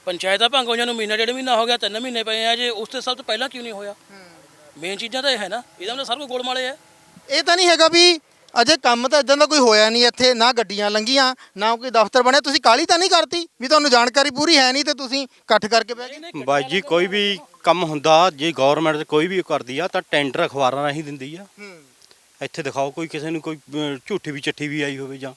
ਪੰਚਾਇਤਾਂ ਭੰਗ ਹੋਈਆਂ ਨੂੰ ਮਹੀਨਾ ਡੇਢ ਮਹੀਨਾ ਹੋ ਗਿਆ ਤਿੰਨ ਮਹੀਨੇ ਪਏ ਆ ਜੇ ਉਸ ਤੋਂ ਸਭ ਤੋਂ ਪਹਿਲਾਂ ਕਿਉਂ ਨਹੀਂ ਹੋਇਆ? ਮੇਨ ਚੀਜ਼ਾਂ ਤਾਂ ਇਹ ਹੈ ਨਾ ਇਹਦਾ ਮਤਲਬ ਸਾਰਾ ਕੁਝ ਗੋਲਮਾਲੇ ਹੈ। ਇਹ ਤਾਂ ਨਹੀਂ ਹੈਗਾ ਵੀ ਅਜੇ ਕੰਮ ਤਾਂ ਇਦਾਂ ਦਾ ਕੋਈ ਹੋਇਆ ਨਹੀਂ ਇੱਥੇ ਨਾ ਗੱਡੀਆਂ ਲੰਘੀਆਂ ਨਾ ਕੋਈ ਦਫ਼ਤਰ ਬਣਿਆ। ਤੁਸੀਂ ਕਾਲੀ ਤਾਂ ਨਹੀਂ ਕਰਤੀ? ਵੀ ਤੁਹਾਨੂੰ ਜਾਣਕਾਰੀ ਪੂਰੀ ਹੈ ਨਹੀਂ ਤੇ ਤੁਸੀਂ ਇਕੱਠ ਕਰਕੇ ਬਹਿ ਗਏ। ਬਾਈ ਜੀ ਕੋਈ ਵੀ ਕੰਮ ਹੁੰਦਾ ਜੇ ਗਵਰਨਮੈਂਟ ਕੋਈ ਵੀ ਕਰਦੀ ਆ ਤਾਂ ਟੈਂਡਰ ਅਖਬਾਰਾਂ ਰਾਹੀਂ ਦਿੰਦੀ ਆ। ਇੱਥੇ ਦਿਖਾਓ ਕੋਈ ਕਿਸੇ ਨੂੰ ਕੋਈ ਅਹ, ਝੂਠੀ ਵੀ ਚੱਠੀ ਵੀ ਆਈ ਹੋਵੇ ਜਾਂ।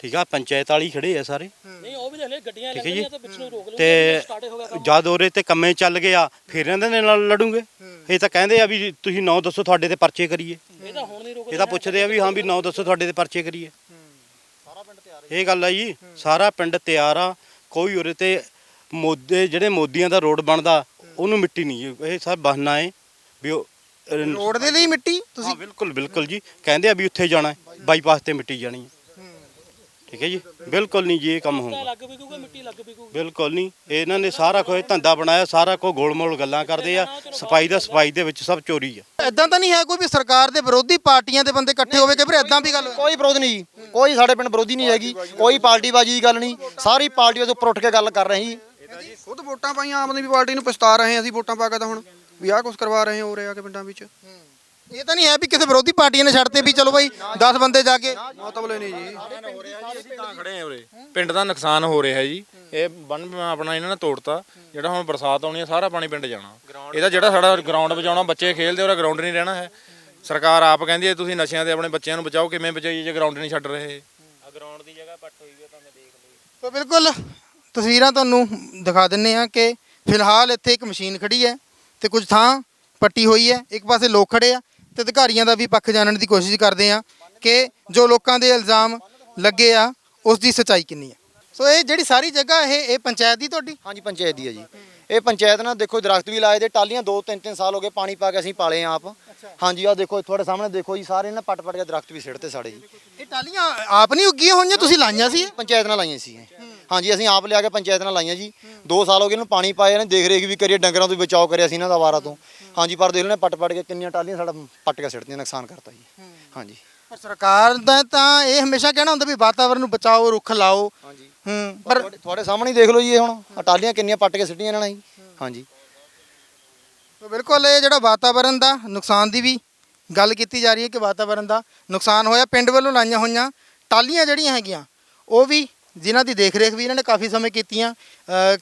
ਠੀਕ ਆ ਪੰਚਾਇਤ ਵਾਲੀ ਖੜੇ ਆ ਸਾਰੇ। ਨਹੀਂ ਉਹ ਵੀ ਦੇਖ ਲੈ ਗੱਡੀਆਂ ਠੀਕ ਹੈ ਜੀ। ਲੱਗਣੀਆਂ ਤਾਂ ਰੋਕ ਲਓ ਤੇ ਸਟਾਰਟ ਹੋ ਗਿਆ ਕੰਮ। ਜਦ ਉਹਦੇ ਤੇ ਕੰਮੇ ਚੱਲ ਗਿਆ ਫਿਰ ਇਹਨਾਂ ਦੇ ਨਾਲ ਲੜੂਗੇ। ਇਹ ਤਾਂ ਕਹਿੰਦੇ ਆ ਵੀ ਤੁਸੀਂ ਨਾਂ ਦੱਸੋ ਤੁਹਾਡੇ ਤੇ ਪਰਚੇ ਕਰੀਏ। ਇਹ ਤਾਂ ਹੁਣ ਨਹੀਂ ਰੋਕ ਇਹ ਤਾਂ ਪੁੱਛਦੇ ਆ ਵੀ ਹਾਂ ਵੀ ਨਾਂ ਦੱਸੋ ਤੁਹਾਡੇ ਤੇ ਪਰਚੇ ਕਰੀਏ। ਇਹ ਗੱਲ ਆ ਜੀ ਸਾਰਾ ਪਿੰਡ ਤਿਆਰ ਆ ਕੋਈ ਉਰੇ ਤੇ ਮੋਦੇ ਜਿਹੜੇ ਮੋਦੀਆਂ ਦਾ ਰੋਡ ਬਣਦਾ ਉਹਨੂੰ ਮਿੱਟੀ ਨਹੀਂ ਜੀ। ਇਹ ਸਭ ਬਹਾਨਾ ਹੈ ਵੀ ਉਹ ਰੋਡ ਦੇ ਲਈ ਮਿੱਟੀ ਹਾਂ ਤੁਸੀਂ ਬਿਲਕੁਲ ਬਿਲਕੁਲ ਜੀ। ਕਹਿੰਦੇ ਆ ਵੀ ਉੱਥੇ ਜਾਣਾ ਹੈ, ਬਾਈਪਾਸ ਤੇ ਮਿੱਟੀ ਜਾਣੀ ਹੈ। ਠੀਕ ਹੈ ਜੀ? ਬਿਲਕੁਲ ਨਹੀਂ ਜੀ ਇਹ ਕੰਮ ਹੋਊਗਾ। ਲੱਗ ਵੀ ਕੂਗਾ ਮਿੱਟੀ ਲੱਗ ਵੀ ਕੂਗੀ ਬਿਲਕੁਲ ਨਹੀਂ ਇਹਨਾਂ ਨੇ ਸਾਰਾ ਕੁਝ ਧੰਦਾ ਬਣਾਇਆ ਸਾਰਾ ਕੁਝ ਗੋਲਮੋਲ ਗੱਲਾਂ ਕਰਦੇ ਆ ਸਫ਼ਾਈ ਦਾ ਸਫ਼ਾਈ ਦੇ ਵਿੱਚ ਸਭ ਚੋਰੀ ਆ। ਇਦਾਂ ਤਾਂ ਨਹੀਂ ਹੈ ਕੋਈ ਵੀ ਸਰਕਾਰ ਦੇ ਵਿਰੋਧੀ ਪਾਰਟੀਆਂ ਦੇ ਬੰਦੇ ਇਕੱਠੇ ਹੋਵੇ ਕਿ ਫਿਰ ਇਦਾਂ ਵੀ ਗੱਲ? ਕੋਈ ਵਿਰੋਧ ਨਹੀਂ ਜੀ। ਕੋਈ ਸਾਡੇ ਪਿੰਡ ਵਿਰੋਧੀ ਨਹੀਂ ਹੈਗੀ। ਕੋਈ ਪਾਰਟੀਬਾਜ਼ੀ ਦੀ ਗੱਲ ਨਹੀਂ। ਸਾਰੀ ਪਾਰਟੀਆਂ ਦੇ ਉੱਪਰ ਉੱਠ ਕੇ ਗੱਲ ਕਰ ਰਹੇ ਜੀ। ਖੁਦ ਵੋਟਾਂ ਪਾਈਆਂ ਆਮ ਆਦਮੀ ਪਾਰਟੀ ਨੂੰ ਪਛਤਾ ਰਹੇ ਹਾਂ ਅਸੀਂ ਵੋਟਾਂ ਪਾ ਕੇ ਤਾਂ ਹੁਣ ਵੀ ਆਹ ਕੁਝ ਕਰਵਾ ਰਹੇ ਹੋ ਰਿਹਾ ਕਿ ਪਿੰਡਾਂ ਵਿੱਚ। ਇਹ ਤਾਂ ਨਹੀਂ ਹੈ ਵੀ ਕਿਸੇ ਵਿਰੋਧੀ ਪਾਰਟੀਆਂ ਨੇ ਛੱਡਤੇ ਵੀ ਚਲੋ ਭਾਈ 10 ਬੰਦੇ ਜਾ ਕੇ। ਮਤਲਬ ਨਹੀਂ ਜੀ। ਤਾਂ ਖੜੇ ਆ ਉਰੇ। ਪਿੰਡ ਦਾ ਨੁਕਸਾਨ ਹੋ ਰਿਹਾ ਜੀ। ਇਹ ਬੰਨ ਆਪਣਾ ਇਹਨਾਂ ਨੇ ਤੋੜਤਾ। ਜਿਹੜਾ ਹੁਣ ਬਰਸਾਤ ਆਉਣੀ ਹੈ ਸਾਰਾ ਪਾਣੀ ਪਿੰਡ ਜਾਣਾ। ਇਹਦਾ ਜਿਹੜਾ ਸਾਡਾ ਗਰਾਊਂਡ ਬਚਾਉਣਾ ਬੱਚੇ ਖੇਲਦੇ ਉਹਦਾ ਗਰਾਊਂਡ ਨਹੀਂ ਰਹਿਣਾ ਹੈ। ਸਰਕਾਰ ਆਪ ਕਹਿੰਦੀ ਹੈ ਤੁਸੀਂ ਨਸ਼ਿਆਂ ਤੇ ਆਪਣੇ ਬੱਚਿਆਂ ਨੂੰ ਬਚਾਓ ਕਿਵੇਂ ਬਚਾਈਏ ਜੇ ਗਰਾਊਂਡ ਨਹੀਂ ਛੱਡ ਰਹੇ? ਤਾਂ ਬਿਲਕੁਲ ਤਸਵੀਰਾਂ ਤੁਹਾਨੂੰ ਦਿਖਾ ਦਿੰਨੇ ਆ ਕਿ ਫਿਲਹਾਲ ਇੱਥੇ ਇੱਕ ਮਸ਼ੀਨ ਖੜੀ ਹੈ ਤੇ ਕੁਝ ਥਾਂ ਪੱਟੀ ਹੋਈ ਹੈ ਇੱਕ ਪਾਸੇ ਲੋਕ ਖੜੇ ਆ ਤੇ ਅਧਿਕਾਰੀਆਂ ਦਾ ਵੀ ਪੱਖ ਜਾਣਨ ਦੀ ਕੋਸ਼ਿਸ਼ ਕਰਦੇ ਆ ਕਿ ਜੋ ਲੋਕਾਂ ਦੇ ਇਲਜ਼ਾਮ ਲੱਗੇ ਆ ਉਸ ਦੀ ਸੱਚਾਈ ਕਿੰਨੀ ਹੈ। ਸੋ ਇਹ ਜਿਹੜੀ ਸਾਰੀ ਜਗ੍ਹਾ ਇਹ ਇਹ ਪੰਚਾਇਤ ਦੀ ਤੁਹਾਡੀ? ਹਾਂਜੀ ਪੰਚਾਇਤ ਦੀ ਹੈ ਜੀ। ਇਹ ਪੰਚਾਇਤ ਨਾਲ ਦੇਖੋ ਦਰਖਤ ਵੀ ਲਾਏ ਤੇ ਟਾਲੀਆਂ 2 3 3 ਸਾਲ ਹੋ ਗਏ ਪਾਣੀ ਪਾ ਕੇ ਅਸੀਂ ਪਾਲੇ ਆਪ। ਹਾਂਜੀ ਆ ਦੇਖੋ ਤੁਹਾਡੇ ਸਾਹਮਣੇ ਦੇਖੋ ਜੀ ਸਾਰੇ ਇਹਨਾਂ ਪੱਟ ਪੱਟ ਕੇ ਦਰਖਤ ਵੀ ਸਿੱਟਤੇ ਸਾਡੇ ਜੀ। ਇਹ ਟਾਲੀਆਂ ਆਪ ਨਹੀਂ ਉੱਗੀਆਂ ਹੋਈਆਂ ਤੁਸੀਂ ਲਾਈਆਂ ਸੀ? ਪੰਚਾਇਤ ਨਾਲ ਲਾਈਆਂ ਸੀ ਇਹ। ਹਾਂਜੀ ਅਸੀਂ ਆਪ ਲਿਆ ਕੇ ਪੰਚਾਇਤ ਨਾਲ ਲਾਈਆਂ ਜੀ। 2 ਸਾਲ ਹੋ ਗਏ ਇਹਨੂੰ ਪਾਣੀ ਪਾਇਆ ਨੇ ਦੇਖ ਰੇਖ ਵੀ ਕਰੀਏ ਡੰਗਰਾਂ ਤੋਂ ਵੀ ਬਚਾਓ ਕਰਿਆ ਸੀ ਇਹਨਾਂ ਦਾ ਵਾਰਾ ਤੋਂ। ਹਾਂਜੀ ਪਰ ਦੇਖ ਲਓ ਨੇ ਪੱਟ ਪੱਟ ਕੇ ਕਿੰਨੀਆਂ ਟਾਲੀਆਂ ਸਾਡਾ ਪੱਟ ਕੇ ਸਿੱਟਦੀਆਂ ਨੁਕਸਾਨ ਕਰਤਾ ਜੀ। ਹਾਂਜੀ। ਪਰ ਸਰਕਾਰ ਦਾ ਤਾਂ ਇਹ ਹਮੇਸ਼ਾ ਕਹਿਣਾ ਹੁੰਦਾ ਵੀ ਵਾਤਾਵਰਨ ਨੂੰ ਬਚਾਓ ਰੁੱਖ ਲਾਓ। ਹਾਂਜੀ। ਹੂੰ ਪਰ ਤੁਹਾਡੇ ਤੁਹਾਡੇ ਸਾਹਮਣੇ ਹੀ ਦੇਖ ਲਓ ਜੀ ਇਹ ਹੁਣ ਟਾਲੀਆਂ ਕਿੰਨੀਆਂ ਪੱਟ ਕੇ ਸਿੱਟੀਆਂ ਇਹਨਾਂ ਨੇ ਜੀ। ਹਾਂਜੀ। ਬਿਲਕੁਲ ਇਹ ਜਿਹੜਾ ਵਾਤਾਵਰਣ ਦਾ ਨੁਕਸਾਨ ਦੀ ਵੀ ਗੱਲ ਕੀਤੀ ਜਾ ਰਹੀ ਹੈ ਕਿ ਵਾਤਾਵਰਣ ਦਾ ਨੁਕਸਾਨ ਹੋਇਆ ਪਿੰਡ ਵੱਲੋਂ ਲਾਈਆਂ ਹੋਈਆਂ ਟਾਲੀਆਂ ਜਿਹੜੀਆਂ ਹੈਗੀਆਂ ਉਹ ਵੀ ਜਿਨ੍ਹਾਂ ਦੀ ਦੇਖ-ਰੇਖ ਵੀ ਇਹਨਾਂ ਨੇ ਕਾਫੀ ਸਮੇਂ ਕੀਤੀਆਂ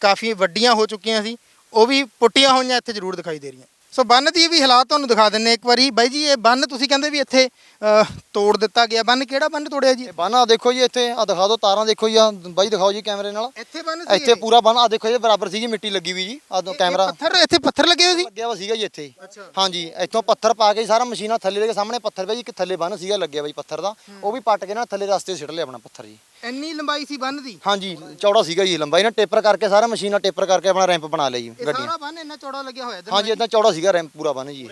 ਕਾਫੀ ਵੱਡੀਆਂ ਹੋ ਚੁੱਕੀਆਂ ਸੀ ਉਹ ਵੀ ਪੁੱਟੀਆਂ ਹੋਈਆਂ ਇੱਥੇ ਜ਼ਰੂਰ ਦਿਖਾਈ ਦੇ ਰਹੀਆਂ। ਸੋ ਬੰਨ ਦੀ ਵੀ ਹਾਲਾਤ ਤੁਹਾਨੂੰ ਦਿਖਾ ਦਿੰਨੇ ਇੱਕ ਵਾਰੀ। ਬਾਈ ਜੀ ਇਹ ਬੰਨ ਤੁਸੀਂ ਕਹਿੰਦੇ ਵੀ ਇੱਥੇ ਤੋੜ ਦਿੱਤਾ ਗਿਆ। ਬੰਨ ਕਿਹੜਾ ਬੰਨ ਤੋੜਿਆ ਜੀ? ਬੰਨ ਆ ਦੇਖੋ ਜੀ ਇੱਥੇ ਆ ਦਿਖਾ ਦਿਓ ਤਾਰਾਂ ਦੇਖੋ ਜੀ ਆ ਬਾਈ ਦਿਖਾਓ ਜੀ ਕੈਮਰੇ ਨਾਲ। ਇੱਥੇ ਬੰਨ ਇੱਥੇ ਪੂਰਾ ਬੰਨ ਆ ਦੇਖੋ ਇਹ ਬਰਾਬਰ ਸੀਗੀ ਮਿੱਟੀ ਲੱਗੀ ਵੀ ਜੀ ਆ ਕੈਮਰਾ। ਪੱਥਰ ਇੱਥੇ ਪੱਥਰ ਲੱਗੇ ਹੋਏ ਸੀ? ਲੱਗਿਆ ਵਾ ਸੀਗਾ ਜੀ ਇੱਥੇ। ਹਾਂਜੀ ਇੱਥੋਂ ਪੱਥਰ ਪਾ ਕੇ ਸਾਰਾ ਮਸ਼ੀਨਾਂ ਥੱਲੇ ਦੇ ਸਾਹਮਣੇ ਪੱਥਰ ਪਿਆ ਜੀ ਇੱਕ ਥੱਲੇ ਬੰਨ ਸੀਗਾ ਲੱਗਿਆ ਬਾਈ ਪੱਥਰ ਦਾ। ਉਹ ਵੀ ਪੱਟ ਕੇ ਨਾ ਥੱਲੇ ਰਸਤੇ ਸਿੱਟ ਲਿਆ ਆਪਣਾ ਪੱਥਰ ਜੀ। ਇੰਨੀ ਲੰਬਾਈ ਸੀ ਬੰਨ ਦੀ? ਹਾਂਜੀ ਚੌੜਾ ਸੀਗਾ ਜੀ ਲੰਬਾਈ ਨਾ ਟੇਪਰ ਕਰਕੇ ਸਾਰਾ ਮਸ਼ੀਨਾਂ ਟੇਪਰ ਕਰਕੇ ਆਪਣਾ ਰੈਂਪ ਬਣਾ ਲਿਆ ਜੀ ਇਹ ਗੱਡੀਆਂ। ਸਾਰਾ ਬੰਨ ਇੰਨਾ ਚੌੜਾ ਲੱਗਿਆ ਹੋਇਆ ਇੱਧਰ ਹਾਂਜੀ ਇਦਾਂ ਚੌੜਾ ਸੀਗਾ ਰੈਂਪ ਪੂਰਾ ਬੰਨ ਜੀ।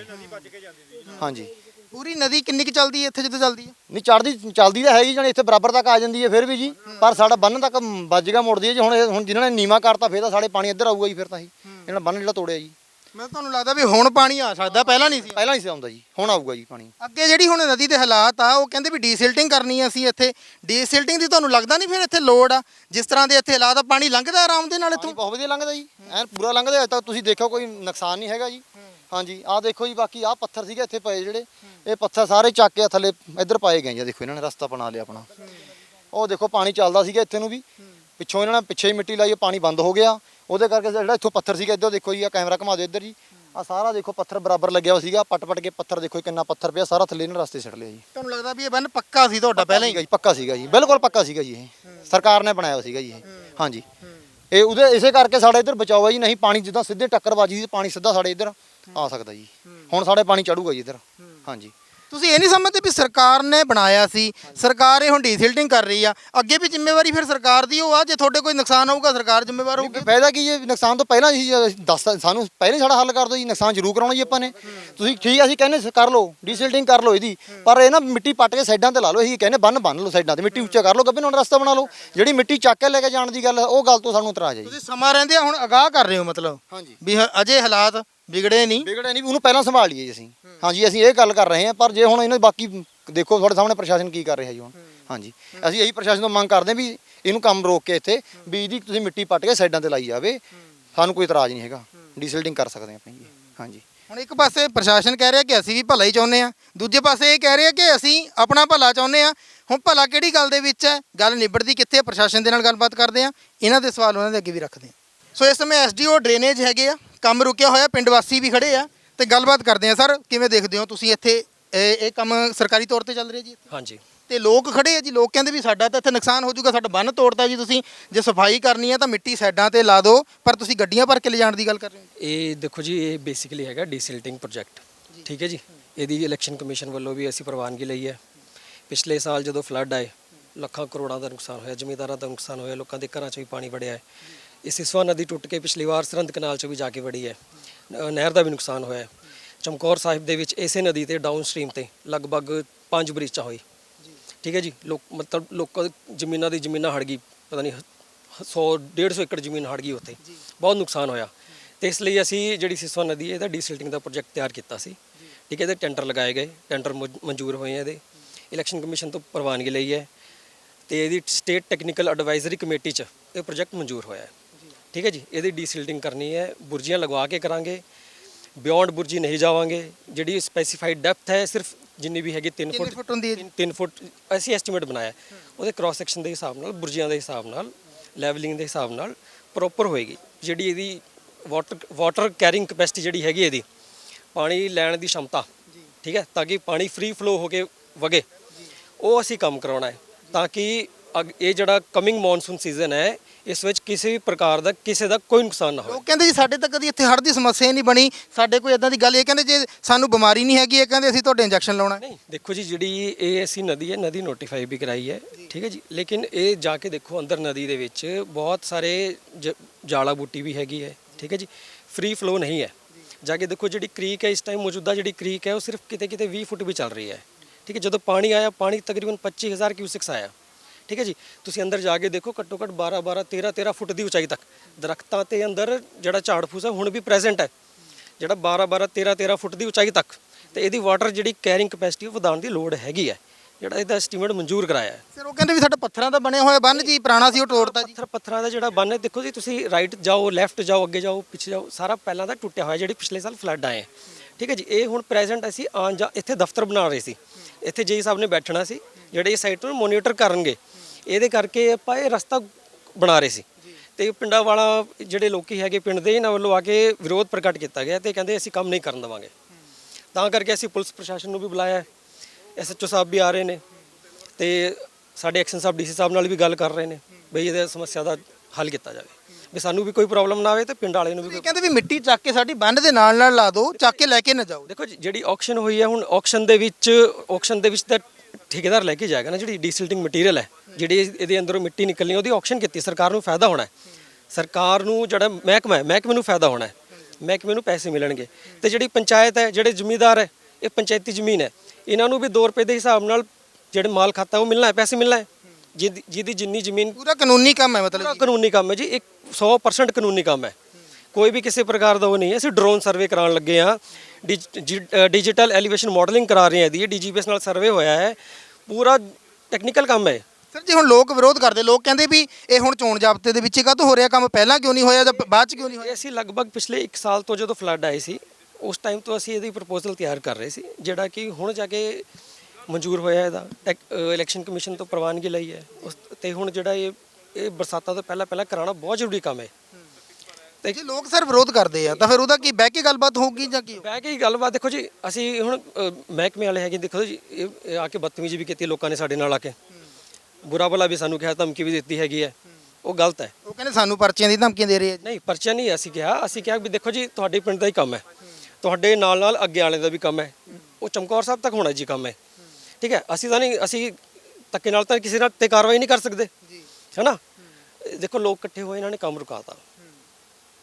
ਹਾਂਜੀ। ਪੂਰੀ ਨਦੀ ਕਿੰਨੀ ਕੁ ਚੱਲਦੀ ਹੈ ਇੱਥੇ ਜਦੋਂ ਚੱਲਦੀ ਹੈ? ਨਹੀਂ ਚੜਦੀ ਚੱਲਦੀ ਤਾਂ ਹੈਗੀ ਜਾਨੀ ਇੱਥੇ ਬਰਾਬਰ ਤੱਕ ਆ ਜਾਂਦੀ ਹੈ ਫਿਰ ਵੀ ਜੀ ਪਰ ਸਾਡਾ ਬੰਨ ਤੱਕ ਵੱਜਗਾ ਮੁੜਦੀ ਹੈ ਜੀ। ਹੁਣ ਇਹ- ਹੁਣ ਜਿਨ੍ਹਾਂ ਨੇ ਨੀਵਾ ਕਰਤਾ ਫਿਰ ਤਾਂ ਸਾਡੇ ਪਾਣੀ ਇੱਧਰ ਆਊਗਾ ਜੀ ਫਿਰ ਤਾਂ ਹੀ। ਇਹਨਾਂ ਬੰਨ ਜਿਹੜਾ ਤੋੜਿਆ ਜੀ। ਮੈਂ ਤੁਹਾਨੂੰ ਲੱਗਦਾ ਵੀ ਹੁਣ ਪਾਣੀ ਆ ਸਕਦਾ ਪਹਿਲਾਂ ਨਹੀਂ ਸੀ। ਪਹਿਲਾਂ ਹੀ ਸੀ ਆਉਂਦਾ ਜੀ ਹੁਣ ਆਊਗਾ ਜੀ ਪਾਣੀ। ਅੱਗੇ ਜਿਹੜੀ ਹੁਣ ਨਦੀ ਦੇ ਹਾਲਾਤ ਆ ਉਹ ਕਹਿੰਦੇ ਵੀ ਡੀਸਿਲਟਿੰਗ ਕਰਨੀ ਆ ਅਸੀਂ ਇੱਥੇ। ਡੀਸਿਲਟਿੰਗ ਦੀ ਤੁਹਾਨੂੰ ਲੱਗਦਾ ਨਹੀਂ ਫਿਰ ਇੱਥੇ ਲੋੜ ਆ? ਜਿਸ ਤਰ੍ਹਾਂ ਦੇ ਇੱਥੇ ਹਾਲਾਤ ਆ ਪਾਣੀ ਲੰਘਦਾ ਆਰਾਮ ਦੇ ਨਾਲ ਪਾਣੀ ਇੱਥੋਂ ਬਹੁਤ ਵਧੀਆ ਲੰਘਦਾ ਜੀ ਐਨ ਪੂਰਾ ਲੰਘਦਾ ਅਜੇ ਤੱਕ ਤੁਸੀਂ ਦੇਖੋ ਕੋਈ ਨੁਕਸਾਨ ਨਹੀਂ ਹੈਗਾ ਜੀ। ਹਾਂਜੀ ਆਹ ਦੇਖੋ ਜੀ ਬਾਕੀ ਆਹ ਪੱਥਰ ਸੀਗੇ ਇੱਥੇ ਪਏ ਜਿਹੜੇ। ਇਹ ਪੱਥਰ ਸਾਰੇ ਚੱਕ ਕੇ ਥੱਲੇ ਇੱਧਰ ਪਾਏ ਗਏ ਜੀ ਆਹ ਦੇਖੋ ਇਹਨਾਂ ਨੇ ਰਸਤਾ ਬਣਾ ਲਿਆ ਆਪਣਾ। ਉਹ ਦੇਖੋ ਪਾਣੀ ਚੱਲਦਾ ਸੀਗਾ ਇੱਥੇ ਨੂੰ ਵੀ। ਪਿੱਛੋਂ ਇਹਨਾਂ ਨੇ ਪਿੱਛੇ ਹੀ ਮਿੱਟੀ ਲਾਈ ਪਾਣੀ ਬੰਦ ਹੋ ਗਿਆ। ਉਹਦੇ ਕਰਕੇ ਜਿਹੜਾ ਇੱਥੋਂ ਪੱਥਰ ਸੀਗਾ ਇੱਧਰ ਦੇਖੋ ਜੀ ਆ ਕੈਮਰਾ ਘੁਮਾ ਦਿਓ ਇੱਧਰ ਜੀ। ਆ ਸਾਰਾ ਦੇਖੋ ਪੱਥਰ ਬਰਾਬਰ ਲੱਗਿਆ ਹੋਇਆ ਸੀਗਾ ਪੱਟ ਪੱਟ ਕੇ ਪੱਥਰ ਦੇਖੋ ਕਿੰਨਾ ਪੱਥਰ ਪਿਆ ਸਾਰਾ ਥੱਲੇ ਇਹਨਾਂ ਰਸਤੇ ਸਿੱਟ ਲਿਆ ਜੀ। ਤੁਹਾਨੂੰ ਲੱਗਦਾ ਵੀ ਇਹ ਬੰਨ ਪੱਕਾ ਸੀ ਤੁਹਾਡਾ ਪਹਿਲਾਂ ਹੀ? ਪੱਕਾ ਸੀਗਾ ਜੀ ਬਿਲਕੁਲ ਪੱਕਾ ਸੀਗਾ ਜੀ ਇਹ। ਸਰਕਾਰ ਨੇ ਬਣਾਇਆ ਸੀਗਾ ਜੀ ਇਹ। ਹਾਂਜੀ। ਇਹ ਉਹਦੇ ਇਸੇ ਕਰਕੇ ਸਾਡੇ ਇੱਧਰ ਬਚਾਓ ਜੀ ਨਹੀਂ ਪਾਣੀ ਜਿੱਦਾਂ ਸਿੱਧੇ ਟੱਕਰ ਵੱਜਦੀ ਸੀ ਪਾਣੀ ਸਿੱਧਾ ਸਾਡੇ ਇੱਧਰ ਆ ਸਕਦਾ ਜੀ। ਹੁਣ ਸਾਡੇ ਪਾਣੀ ਚੜੂਗਾ ਜੀ ਇੱਧਰ। ਹਾਂਜੀ। ਤੁਸੀਂ ਇਹ ਨਹੀਂ ਸਮਝਦੇ ਵੀ ਸਰਕਾਰ ਨੇ ਬਣਾਇਆ ਸੀ ਸਰਕਾਰ ਇਹ ਹੁਣ ਡੀਸਿਲਟਿੰਗ ਕਰ ਰਹੀ ਆ। ਅੱਗੇ ਵੀ ਜ਼ਿੰਮੇਵਾਰੀ ਫਿਰ ਸਰਕਾਰ ਦੀ ਉਹ ਆ ਜੇ ਤੁਹਾਡੇ ਕੋਈ ਨੁਕਸਾਨ ਹੋਊਗਾ ਸਰਕਾਰ ਜ਼ਿੰਮੇਵਾਰ ਹੋਊਗੀ। ਫਾਇਦਾ ਕੀ ਹੈ? ਨੁਕਸਾਨ ਤੋਂ ਪਹਿਲਾਂ ਹੀ ਦੱਸ ਸਾਨੂੰ ਪਹਿਲਾਂ ਸਾਡਾ ਹੱਲ ਕਰ ਦਿਓ ਜੀ ਨੁਕਸਾਨ ਜ਼ਰੂਰ ਕਰਾਉਣਾ ਜੀ ਆਪਾਂ ਨੇ। ਤੁਸੀਂ ਠੀਕ ਆ, ਅਸੀਂ ਕਹਿੰਦੇ ਕਰ ਲਓ ਡੀਸਿਲਟਿੰਗ ਕਰ ਲਓ ਇਹਦੀ। ਪਰ ਇਹ ਨਾ ਮਿੱਟੀ ਪੱਟ ਕੇ ਸਾਈਡਾਂ ਤੇ ਲਾ ਲਓ ਅਸੀਂ ਕਹਿੰਦੇ ਬੰਨ ਬੰਨ ਲਓ ਸਾਈਡਾਂ ਤੇ ਮਿੱਟੀ ਉੱਚਾ ਕਰ ਲਓ ਗੱਭੇ ਨਾਲ ਰਸਤਾ ਬਣਾ ਲਓ। ਜਿਹੜੀ ਮਿੱਟੀ ਚੱਕ ਕੇ ਲੈ ਕੇ ਜਾਣ ਦੀ ਗੱਲ ਉਹ ਗੱਲ ਤੋਂ ਸਾਨੂੰ ਇਤਰਾਜ਼ ਹੈ ਜੀ। ਤੁਸੀਂ ਸਮਾਂ ਰਹਿੰਦੇ ਹੁਣ ਅਗਾਹ ਕਰ ਰਹੇ ਹੋ ਮਤਲਬ। ਹਾਂਜੀ। ਵੀ ਅਜੇ ਹਾਲਾਤ ਵਿਗੜੇ ਨਹੀਂ। ਵਿਗੜੇ ਨਹੀਂ ਵੀ ਉਹਨੂੰ ਪਹਿਲਾਂ ਸੰਭਾਲ ਲਈਏ ਜੀ ਅਸੀਂ। ਹਾਂਜੀ ਅਸੀਂ ਇਹ ਗੱਲ ਕਰ ਰਹੇ ਹਾਂ ਪਰ ਜੇ ਹੁਣ ਇਹਨਾਂ ਬਾਕੀ ਦੇਖੋ ਤੁਹਾਡੇ ਸਾਹਮਣੇ ਪ੍ਰਸ਼ਾਸਨ ਕੀ ਕਰ ਰਿਹਾ ਜੀ ਹੁਣ। ਹਾਂਜੀ ਅਸੀਂ ਇਹੀ ਪ੍ਰਸ਼ਾਸਨ ਤੋਂ ਮੰਗ ਕਰਦੇ ਹਾਂ ਵੀ ਇਹਨੂੰ ਕੰਮ ਰੋਕ ਕੇ ਇੱਥੇ ਵੀ ਇਹਦੀ ਤੁਸੀਂ ਮਿੱਟੀ ਪੱਟ ਕੇ ਸਾਈਡਾਂ ਤੇ ਲਾਈ ਜਾਵੇ। ਸਾਨੂੰ ਕੋਈ ਇਤਰਾਜ਼ ਨਹੀਂ ਹੈਗਾ। ਡੀਸਲਟਿੰਗ ਕਰ ਸਕਦੇ ਹਾਂ ਆਪਾਂ ਜੀ। ਹਾਂਜੀ। ਹੁਣ ਇੱਕ ਪਾਸੇ ਪ੍ਰਸ਼ਾਸਨ ਕਹਿ ਰਿਹਾ ਕਿ ਅਸੀਂ ਵੀ ਭਲਾ ਹੀ ਚਾਹੁੰਦੇ ਆ ਦੂਜੇ ਪਾਸੇ ਇਹ ਕਹਿ ਰਿਹਾ ਕਿ ਅਸੀਂ ਆਪਣਾ ਭਲਾ ਚਾਹੁੰਦੇ ਆ ਹੁਣ ਭਲਾ ਕਿਹੜੀ ਗੱਲ ਦੇ ਵਿੱਚ ਹੈ? ਗੱਲ ਨਿਬੜਦੀ ਕਿੱਥੇ ਪ੍ਰਸ਼ਾਸਨ ਦੇ ਨਾਲ ਗੱਲਬਾਤ ਕਰਦੇ ਆ ਇਹਨਾਂ ਦੇ ਸਵਾਲ ਉਹਨਾਂ ਦੇ ਅੱਗੇ ਵੀ ਰੱਖਦੇ ਆ ਸੋ ਇਸ ਸਮੇਂ ਐਸਡੀਓ ਡਰੇਨੇਜ ਹੈਗੇ ਆ ਕੰਮ ਰੁਕਿਆ ਹੋਇਆ ਪਿੰਡ ਵਾਸੀ ਵੀ ਖੜੇ ਆ ਤੇ ਗੱਲਬਾਤ ਕਰਦੇ ਆ। ਸਰ ਕਿਵੇਂ ਦੇਖਦੇ ਹੋ ਤੁਸੀਂ ਇੱਥੇ ਇਹ ਇਹ ਕੰਮ ਸਰਕਾਰੀ ਤੌਰ ਤੇ ਚੱਲ ਰਿਹਾ ਜੀ ਇੱਥੇ? ਹਾਂਜੀ। ਤੇ ਲੋਕ ਖੜੇ ਆ ਜੀ ਲੋਕ ਕਹਿੰਦੇ ਵੀ ਸਾਡਾ ਤਾਂ ਇੱਥੇ ਨੁਕਸਾਨ ਹੋ ਜਾਊਗਾ ਸਾਡਾ ਬੰਨ ਤੋੜਤਾ ਜੀ ਤੁਸੀਂ। ਜੇ ਸਫ਼ਾਈ ਕਰਨੀ ਹੈ ਤਾਂ ਮਿੱਟੀ ਸਾਈਡਾਂ ਤੇ ਲਾ ਦਿਓ ਪਰ ਤੁਸੀਂ ਗੱਡੀਆਂ ਭਰ ਕੇ ਲਿਜਾਣ ਦੀ ਗੱਲ ਕਰ ਰਹੇ ਹੋ ਇਹ ਦੇਖੋ ਜੀ ਇਹ ਬੇਸਿਕਲੀ ਹੈਗਾ ਡੀਸਿਲਟਿੰਗ ਪ੍ਰੋਜੈਕਟ ਠੀਕ ਹੈ ਜੀ? ਇਹਦੀ ਇਲੈਕਸ਼ਨ ਕਮਿਸ਼ਨ ਵੱਲੋਂ ਵੀ ਅਸੀਂ ਪ੍ਰਵਾਨਗੀ ਲਈ ਹੈ। ਪਿਛਲੇ ਸਾਲ ਜਦੋਂ ਫਲੱਡ ਆਏ ਲੱਖਾਂ ਕਰੋੜਾਂ ਦਾ ਨੁਕਸਾਨ ਹੋਇਆ ਜ਼ਮੀਂਦਾਰਾਂ ਦਾ ਨੁਕਸਾਨ ਹੋਇਆ ਲੋਕਾਂ ਦੇ ਘਰਾਂ 'ਚ ਵੀ ਪਾਣੀ ਵੜਿਆ ਹੈ। ਇਹ ਸਿਸਵਾ ਨਦੀ ਟੁੱਟ ਕੇ ਪਿਛਲੀ ਵਾਰ ਸਰਹੰਦ ਕਨਾਲ 'ਚ ਵੀ ਜਾ ਕੇ ਵੜੀ ਹੈ। ਨਹਿਰ ਦਾ ਵੀ ਨੁਕਸਾਨ ਹੋਇਆ ਹੈ। ਚਮਕੌਰ ਸਾਹਿਬ ਦੇ ਵਿੱਚ ਇਸੇ ਨਦੀ ਤੇ ਡਾਊਨ ਸਟ੍ਰੀਮ ਤੇ ਲਗਭਗ ਪੰਜ ਬ੍ਰਿਜਾਂ ਹੋਈ। ਠੀਕ ਹੈ ਜੀ ਲੋਕ ਮਤਲਬ ਲੋਕਾਂ ਦੀ ਜ਼ਮੀਨਾਂ ਦੀ ਜ਼ਮੀਨਾਂ ਹੜ ਗਈ ਪਤਾ ਨਹੀਂ 100 150 ਏਕੜ ਜ਼ਮੀਨ ਹੜ ਗਈ ਉੱਥੇ। ਬਹੁਤ ਨੁਕਸਾਨ ਹੋਇਆ। ਤੇ ਇਸ ਲਈ ਅਸੀਂ ਜਿਹੜੀ ਸਿਸਵਾ ਨਦੀ ਹੈ ਇਹਦਾ ਡੀਸਿਲਟਿੰਗ ਦਾ ਪ੍ਰੋਜੈਕਟ ਤਿਆਰ ਕੀਤਾ ਸੀ। ਠੀਕ ਹੈ ਇਹਦੇ ਟੈਂਡਰ ਲਗਾਏ ਗਏ ਟੈਂਡਰ ਮਨਜ਼ੂਰ ਹੋਏ ਆ ਇਹਦੇ। ਇਲੈਕਸ਼ਨ ਕਮਿਸ਼ਨ ਤੋਂ ਪ੍ਰਵਾਨਗੀ ਲਈ ਹੈ। ਤੇ ਇਹਦੀ ਸਟੇਟ ਟੈਕਨੀਕਲ ਐਡਵਾਈਜ਼ਰੀ ਕਮੇਟੀ 'ਚ ਇਹ ਪ੍ਰੋਜੈਕਟ ਮਨਜ਼ੂਰ ਹੋਇਆ ਹੈ। ਠੀਕ ਹੈ ਜੀ ਇਹਦੀ ਡੀਸਿਲਟਿੰਗ ਕਰਨੀ ਹੈ ਬੁਰਜੀਆਂ ਲਗਵਾ ਕੇ ਕਰਾਂਗੇ। ਬਿਯੋਂਡ ਬੁਰਜੀ ਨਹੀਂ ਜਾਵਾਂਗੇ ਜਿਹੜੀ ਸਪੈਸੀਫਾਈਡ ਡੈਪਥ ਹੈ ਸਿਰਫ ਜਿੰਨੀ ਵੀ ਹੈਗੀ 3 ਕਿੰਨੀ ਫੁੱਟ ਫੁੱਟ ਹੁੰਦੀ ਹੈ ਜੀ? 3 ਫੁੱਟ ਅਸੀਂ ਐਸਟੀਮੇਟ ਬਣਾਇਆ। ਉਹਦੇ ਕ੍ਰਾਸ ਸੈਕਸ਼ਨ ਦੇ ਹਿਸਾਬ ਨਾਲ ਬੁਰਜੀਆਂ ਦੇ ਹਿਸਾਬ ਨਾਲ ਲੈਵਲਿੰਗ ਦੇ ਹਿਸਾਬ ਨਾਲ ਪ੍ਰੋਪਰ ਹੋਏਗੀ। ਜਿਹੜੀ ਇਹਦੀ ਵਾਟਰ ਵਾਟਰ ਕੈਰਿੰਗ ਕਪੈਸਿਟੀ ਜਿਹੜੀ ਹੈਗੀ ਇਹਦੀ ਪਾਣੀ ਲੈਣ ਦੀ ਸ਼ਮਤਾ ਠੀਕ ਹੈ ਤਾਂ ਕਿ ਪਾਣੀ ਫ੍ਰੀ ਫਲੋ ਹੋ ਕੇ ਵਗੇ। ਉਹ ਅਸੀਂ ਕੰਮ ਕਰਾਉਣਾ ਹੈ ਤਾਂ ਕਿ ਇਹ ਜਿਹੜਾ ਕਮਿੰਗ ਮੌਨਸੂਨ ਸੀਜ਼ਨ ਹੈ ਇਸ ਵਿੱਚ ਕਿਸੇ ਵੀ ਪ੍ਰਕਾਰ ਦਾ ਕਿਸੇ ਦਾ ਕੋਈ ਨੁਕਸਾਨ ਨਾ ਹੋਵੇ। ਲੋਕ ਕਹਿੰਦੇ ਜੀ ਸਾਡੇ ਤਾਂ ਕਦੀ ਇੱਥੇ ਹੜ੍ਹ ਦੀ ਸਮੱਸਿਆ ਹੀ ਨਹੀਂ ਬਣੀ। ਸਾਡੇ ਕੋਈ ਇਦਾਂ ਦੀ ਗੱਲ ਇਹ ਕਹਿੰਦੇ ਜੇ ਸਾਨੂੰ ਬਿਮਾਰੀ ਨਹੀਂ ਹੈਗੀ ਇਹ ਕਹਿੰਦੇ ਅਸੀਂ ਤੁਹਾਡੇ ਇੰਜੈਕਸ਼ਨ ਲਾਉਣਾ। ਨਹੀਂ ਦੇਖੋ ਜੀ ਜਿਹੜੀ ਇਹ ਅਸੀਂ ਨਦੀ ਹੈ ਨਦੀ ਨੋਟੀਫਾਈ ਵੀ ਕਰਾਈ ਹੈ ਠੀਕ ਹੈ ਜੀ। ਲੇਕਿਨ ਇਹ ਜਾ ਕੇ ਦੇਖੋ ਅੰਦਰ ਨਦੀ ਦੇ ਵਿੱਚ ਬਹੁਤ ਸਾਰੇ ਜ- ਜਾਲਾ ਬੂਟੀ ਵੀ ਹੈਗੀ ਹੈ ਠੀਕ ਹੈ ਜੀ। ਫ੍ਰੀ ਫਲੋ ਨਹੀਂ ਹੈ। ਜਾ ਕੇ ਦੇਖੋ ਜਿਹੜੀ ਕ੍ਰੀਕ ਹੈ ਇਸ ਟਾਈਮ ਮੌਜੂਦਾ ਜਿਹੜੀ ਕ੍ਰੀਕ ਹੈ ਉਹ ਸਿਰਫ ਕਿਤੇ ਕਿਤੇ 20 ਫੁੱਟ ਵੀ ਚੱਲ ਰਹੀ ਹੈ ਠੀਕ ਹੈ। ਜਦੋਂ ਪਾਣੀ ਆਇਆ ਪਾਣੀ ਤਕਰੀਬਨ 25000 ਕਿਊਸਿਕਸ ਆਇਆ। ਠੀਕ ਹੈ ਜੀ? ਤੁਸੀਂ ਅੰਦਰ ਜਾ ਕੇ ਦੇਖੋ ਘੱਟੋ ਘੱਟ 12 12 13 13 ਫੁੱਟ ਦੀ ਉਚਾਈ ਤੱਕ। ਦਰਖਤਾਂ ਤੇ ਅੰਦਰ ਜਿਹੜਾ ਝਾੜ ਫੂਸ ਹੈ ਹੁਣ ਵੀ ਪ੍ਰੈਜ਼ੈਂਟ ਹੈ। ਜਿਹੜਾ 12 12 13 13 ਫੁੱਟ ਦੀ ਉਚਾਈ ਤੱਕ। ਤੇ ਇਹਦੀ ਵਾਟਰ ਜਿਹੜੀ ਕੈਰਿੰਗ ਕਪੈਸਿਟੀ ਵਧਾਉਣ ਦੀ ਲੋੜ ਹੈਗੀ ਹੈ। ਜਿਹੜਾ ਇਹਦਾ ਐਸਟੀਮੇਟ ਮਨਜ਼ੂਰ ਕਰਾਇਆ ਹੈ। ਫਿਰ ਉਹ ਕਹਿੰਦੇ ਵੀ ਸਾਡਾ ਪੱਥਰਾਂ ਦਾ ਬਣਿਆ ਹੋਇਆ ਬੰਨ ਜੀ ਪੁਰਾਣਾ ਸੀ ਉਹ ਤੋੜਤਾ ਜੀ। ਪੱਥਰ ਪੱਥਰਾਂ ਦਾ ਜਿਹੜਾ ਬੰਨ ਹੈ ਦੇਖੋ ਜੀ ਤੁਸੀਂ ਰਾਈਟ ਜਾਓ ਲੈਫਟ ਜਾਓ ਅੱਗੇ ਜਾਓ ਪਿੱਛੇ ਜਾਓ ਸਾਰਾ ਪਹਿਲਾਂ ਦਾ ਟੁੱਟਿਆ ਹੋਇਆ ਜਿਹੜੀ ਪਿਛਲੇ ਸਾਲ ਫਲੱਡ ਆਏ ਠੀਕ ਹੈ ਜੀ? ਇਹ ਹੁਣ ਪ੍ਰੈਜ਼ੈਂਟ ਅਸੀਂ ਆਉਣ ਜਾ ਇੱਥੇ ਦਫ਼ਤਰ ਬਣਾ ਰਹੇ ਸੀ। ਇੱਥੇ ਜੀ ਸਾਹਿਬ ਨੇ ਬੈਠਣਾ ਸੀ ਜਿਹੜੇ ਇਸ ਸਾਈਟ ਨੂੰ ਮੋਨੀਟਰ ਕਰਨਗੇ। ਇਹਦੇ ਕਰਕੇ ਆਪਾਂ ਇਹ ਰਸਤਾ ਬਣਾ ਰਹੇ ਸੀ। ਤੇ ਪਿੰਡਾਂ ਵਾਲਾ ਜਿਹੜੇ ਲੋਕੀ ਹੈਗੇ ਪਿੰਡ ਦੇ ਇਹਨਾਂ ਵੱਲੋਂ ਆ ਕੇ ਵਿਰੋਧ ਪ੍ਰਗਟ ਕੀਤਾ ਗਿਆ ਤੇ ਕਹਿੰਦੇ ਅਸੀਂ ਕੰਮ ਨਹੀਂ ਕਰਨ ਦੇਵਾਂਗੇ। ਤਾਂ ਕਰਕੇ ਅਸੀਂ ਪੁਲਿਸ ਪ੍ਰਸ਼ਾਸਨ ਨੂੰ ਵੀ ਬੁਲਾਇਆ। ਐਸਐਚਓ ਸਾਹਿਬ ਵੀ ਆ ਰਹੇ ਨੇ ਤੇ ਸਾਡੇ ਐਕਸ਼ਨ ਸਾਹਿਬ ਡੀਸੀ ਸਾਹਿਬ ਨਾਲ ਵੀ ਗੱਲ ਕਰ ਰਹੇ ਨੇ ਬਈ ਇਹਦੇ ਸਮੱਸਿਆ ਦਾ ਹੱਲ ਕੀਤਾ ਜਾਵੇ। ਵੀ ਸਾਨੂੰ ਵੀ ਕੋਈ ਪ੍ਰੋਬਲਮ ਨਾ ਆਵੇ ਤੇ ਪਿੰਡ ਵਾਲੇ ਨੂੰ ਵੀ ਕੋਈ ਕਹਿੰਦੇ ਵੀ ਮਿੱਟੀ ਚੱਕ ਕੇ ਸਾਡੀ ਬੰਨ ਦੇ ਨਾਲ ਨਾਲ ਲਾ ਦਿਓ ਚੱਕ ਕੇ ਲੈ ਕੇ ਨਾ ਜਾਓ। ਦੇਖੋ ਜੀ, ਜਿਹੜੀ ਆਕਸ਼ਨ ਹੋਈ ਹੈ ਹੁਣ ਆਕਸ਼ਨ ਦੇ ਵਿੱਚ ਆਕਸ਼ਨ ਦੇ ਵਿੱਚ ਤਾਂ ਠੇਕੇਦਾਰ ਲੈ ਕੇ ਜਾਏਗਾ ਨਾ ਜਿਹੜੀ ਡੀਸਿਲਟਿੰਗ ਮਟੀਰੀਅਲ ਹੈ ਜਿਹੜੀ ਇਹਦੇ ਅੰਦਰੋਂ ਮਿੱਟੀ ਨਿਕਲਣੀ ਉਹਦੀ ਆਕਸ਼ਨ ਕੀਤੀ ਸਰਕਾਰ ਨੂੰ ਫਾਇਦਾ ਹੋਣਾ ਹੈ। ਸਰਕਾਰ ਨੂੰ ਜਿਹੜਾ ਮਹਿਕਮਾ ਹੈ ਮਹਿਕਮੇ ਨੂੰ ਫਾਇਦਾ ਹੋਣਾ ਹੈ। ਮਹਿਕਮੇ ਨੂੰ ਪੈਸੇ ਮਿਲਣਗੇ। ਤੇ ਜਿਹੜੀ ਪੰਚਾਇਤ ਹੈ ਜਿਹੜੇ ਜ਼ਿਮੀਂਦਾਰ ਹੈ ਇਹ ਪੰਚਾਇਤੀ ਜ਼ਮੀਨ ਹੈ। ਇਹਨਾਂ ਨੂੰ ਵੀ 2 ਰੁਪਏ ਦੇ ਹਿਸਾਬ ਨਾਲ ਜਿਹੜੇ ਮਾਲ ਖਾਤਾ ਉਹ ਮਿਲਣਾ ਹੈ ਪੈਸੇ ਮਿਲਣਾ ਹੈ। ਜਿਹਦੀ ਜਿੰਨੀ ਜ਼ਮੀਨ ਪੂਰਾ ਕਾਨੂੰਨੀ ਕੰਮ ਹੈ ਪੂਰਾ ਮਤਲਬ ਕਾਨੂੰਨੀ ਕੰਮ ਹੈ ਜੀ ਇੱਕ 100% ਕਾਨੂੰਨੀ ਕੰਮ ਹੈ। ਕੋਈ ਵੀ ਕਿਸੇ ਪ੍ਰਕਾਰ ਦਾ ਉਹ ਨਹੀਂ ਹੈ। ਅਸੀਂ ਡਰੋਨ ਸਰਵੇ ਕਰਾਉਣ ਲੱਗੇ ਆ ਡਿਜੀਟਲ ਐਲੀਵੇਸ਼ਨ ਮਾਡਲਿੰਗ ਕਰਾ ਰਹੇ ਹਾਂ। ਇਹਦੀ ਡੀਜੀਪੀਐਸ ਨਾਲ ਸਰਵੇ ਹੋਇਆ ਹੈ। ਪੂਰਾ ਟੈਕਨੀਕਲ ਕੰਮ ਹੈ ਸਰ ਜੀ ਹੁਣ ਲੋਕ ਵਿਰੋਧ ਕਰਦੇ। ਲੋਕ ਕਹਿੰਦੇ ਵੀ ਇਹ ਹੁਣ ਚੋਣ ਜਾਬਤੇ ਦੇ ਵਿੱਚ ਹੀ ਕਾਹਤੋਂ ਹੋ ਰਿਹਾ? ਕੰਮ ਪਹਿਲਾਂ ਕਿਉਂ ਨਹੀਂ ਹੋਇਆ ਜਾਂ ਬਾਅਦ ਚ ਕਿਉਂ ਨਹੀਂ ਹੋਇਆ? ਅਸੀਂ ਲਗਭਗ ਪਿਛਲੇ 1 ਸਾਲ ਤੋਂ ਜਦੋਂ ਫਲੱਡ ਆਏ ਸੀ ਉਸ ਟਾਈਮ ਤੋਂ ਅਸੀਂ ਇਹਦੀ ਪ੍ਰਪੋਜ਼ਲ ਤਿਆਰ ਕਰ ਰਹੇ ਸੀ। ਜਿਹੜਾ ਕਿ ਹੁਣ ਜਾ ਕੇ ਮਨਜ਼ੂਰ ਹੋਇਆ ਇਹਦਾ। ਇਲੈਕਸ਼ਨ ਕਮਿਸ਼ਨ ਤੋਂ ਪ੍ਰਵਾਨਗੀ ਲਈ ਹੈ। ਉਸ ਤੇ ਹੁਣ ਜਿਹੜਾ ਇਹ ਇਹ ਬਰਸਾਤਾਂ ਤੋਂ ਪਹਿਲਾਂ ਪਹਿਲਾਂ ਕਰਾਉਣਾ ਬਹੁਤ ਜ਼ਰੂਰੀ ਕੰਮ ਹੈ। ਤੇ ਜੇ ਲੋਕ ਸਰ ਵਿਰੋਧ ਕਰਦੇ ਆ ਤਾਂ ਫਿਰ ਉਹਦਾ ਕੀ ਬਹਿ ਕੇ ਗੱਲਬਾਤ ਹੋਊਗੀ ਜਾਂ ਕੀ? ਬਹਿ ਕੇ ਹੀ ਗੱਲਬਾਤ ਦੇਖੋ ਜੀ ਅਸੀਂ ਹੁਣ ਅ, ਮਹਿਕਮੇ ਵਾਲੇ ਹੈਗੇ ਦੇਖੋ ਜੀ ਇਹ ਇਹ ਆ ਕੇ ਬਦਤਮੀਜ਼ੀ ਵੀ ਕੀਤੀ ਲੋਕਾਂ ਨੇ ਸਾਡੇ ਨਾਲ ਆ ਕੇ। ਬੁਰਾ ਭਲਾ ਵੀ ਸਾਨੂੰ ਕਿਹਾ ਧਮਕੀ ਵੀ ਦਿੱਤੀ ਹੈਗੀ ਹੈ। ਉਹ ਗਲਤ ਹੈ। ਉਹ ਕਹਿੰਦੇ ਸਾਨੂੰ ਪਰਚੀਆਂ ਦੀ ਧਮਕੀਆਂ ਦੇ ਰਹੇ ਆ ਜੀ। ਨਹੀਂ ਪਰਚਾ ਨਹੀਂ ਅਸੀਂ ਕਿਹਾ ਅਸੀਂ ਕਿਹਾ ਵੀ ਦੇਖੋ ਜੀ ਤੁਹਾਡੇ ਪਿੰਡ ਦਾ ਹੀ ਕੰਮ ਹੈ। ਤੁਹਾਡੇ ਨਾਲ ਨਾਲ ਅੱਗੇ ਵਾਲੇ ਦਾ ਵੀ ਕੰਮ ਹੈ। ਉਹ ਚਮਕੌਰ ਸਾਹਿਬ ਤੱਕ ਹੋਣਾ ਜੀ ਕੰਮ ਹੈ। ਠੀਕ ਹੈ ਅਸੀਂ ਤਾਂ ਨਹੀਂ ਅਸੀਂ ਧੱਕੇ ਨਾਲ ਤਾਂ ਕਿਸੇ ਨਾਲ ਤੇ ਕਾਰਵਾਈ ਨਹੀਂ ਕਰ ਸਕਦੇ। ਹੈਨਾ? ਦੇਖੋ ਲੋਕ ਇਕੱਠੇ ਹੋਏ ਇਹਨਾਂ ਨੇ ਕੰਮ ਰੁਕਾਤਾ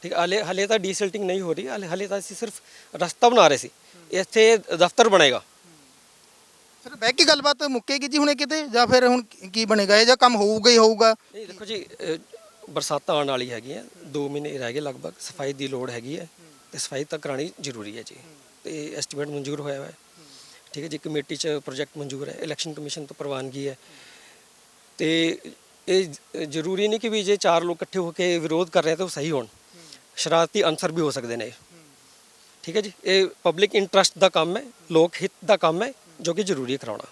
ਠੀਕ ਹੈ, ਹਲੇ ਹਲੇ ਤਾਂ ਡੀਸਲਟਿੰਗ ਨਹੀਂ ਹੋ ਰਹੀ ਹਲੇ ਹਲੇ ਤਾਂ ਅਸੀਂ ਸਿਰਫ ਰਸਤਾ ਬਣਾ ਰਹੇ ਸੀ ਇੱਥੇ ਦਫ਼ਤਰ ਬਣੇਗਾ ਸਰ ਬਹਿ ਕੇ ਗੱਲਬਾਤ ਮੁੱਕੇਗੀ ਜੀ ਹੁਣੇ ਕਿਤੇ ਜਾਂ ਫਿਰ ਹੁਣ ਕੀ ਬਣੇਗਾ ਇਹ ਜਾਂ ਕੰਮ ਹੋਊਗਾ ਹੀ ਹੋਊਗਾ ਨਹੀਂ ਦੇਖੋ ਜੀ ਅਹ, ਬਰਸਾਤਾਂ ਆਉਣ ਵਾਲੀ ਹੈਗੀਆਂ 2 ਮਹੀਨੇ ਰਹਿ ਗਏ ਲਗਭਗ ਸਫ਼ਾਈ ਦੀ ਲੋੜ ਹੈਗੀ ਹੈ ਤੇ ਸਫ਼ਾਈ ਤਾਂ ਕਰਾਣੀ ਜ਼ਰੂਰੀ ਹੈ ਜੀ ਤੇ ਐਸਟੀਮੇਟ ਮਨਜ਼ੂਰ ਹੋਇਆ ਹੋਇਆ ਹੈ ਠੀਕ ਹੈ ਜੀ ਕਮੇਟੀ ਚ ਪ੍ਰੋਜੈਕਟ ਮਨਜ਼ੂਰ ਹੈ ਇਲੈਕਸ਼ਨ ਕਮਿਸ਼ਨ ਤੋਂ ਪ੍ਰਵਾਨਗੀ ਹੈ ਤੇ ਇਹ ਜ- ਜ਼ਰੂਰੀ ਨਹੀਂ ਕਿ ਵੀ ਜੇ ਚਾਰ ਲੋਕ ਇਕੱਠੇ ਹੋ ਕੇ ਵਿਰੋਧ ਕਰ ਰਹੇ ਤਾਂ ਉਹ ਸਹੀ ਹੋਣ ਸ਼ਰਾਰਤੀ ਅਨਸਰ ਵੀ ਹੋ ਸਕਦੇ ਨੇ ਠੀਕ ਹੈ ਜੀ? ਇਹ ਪਬਲਿਕ ਇੰਟਰਸਟ ਦਾ ਕੰਮ ਹੈ, ਲੋਕ ਹਿੱਤ ਦਾ ਕੰਮ ਹੈ, ਜੋ ਕਿ ਜ਼ਰੂਰੀ ਕਰਾਉਣਾ।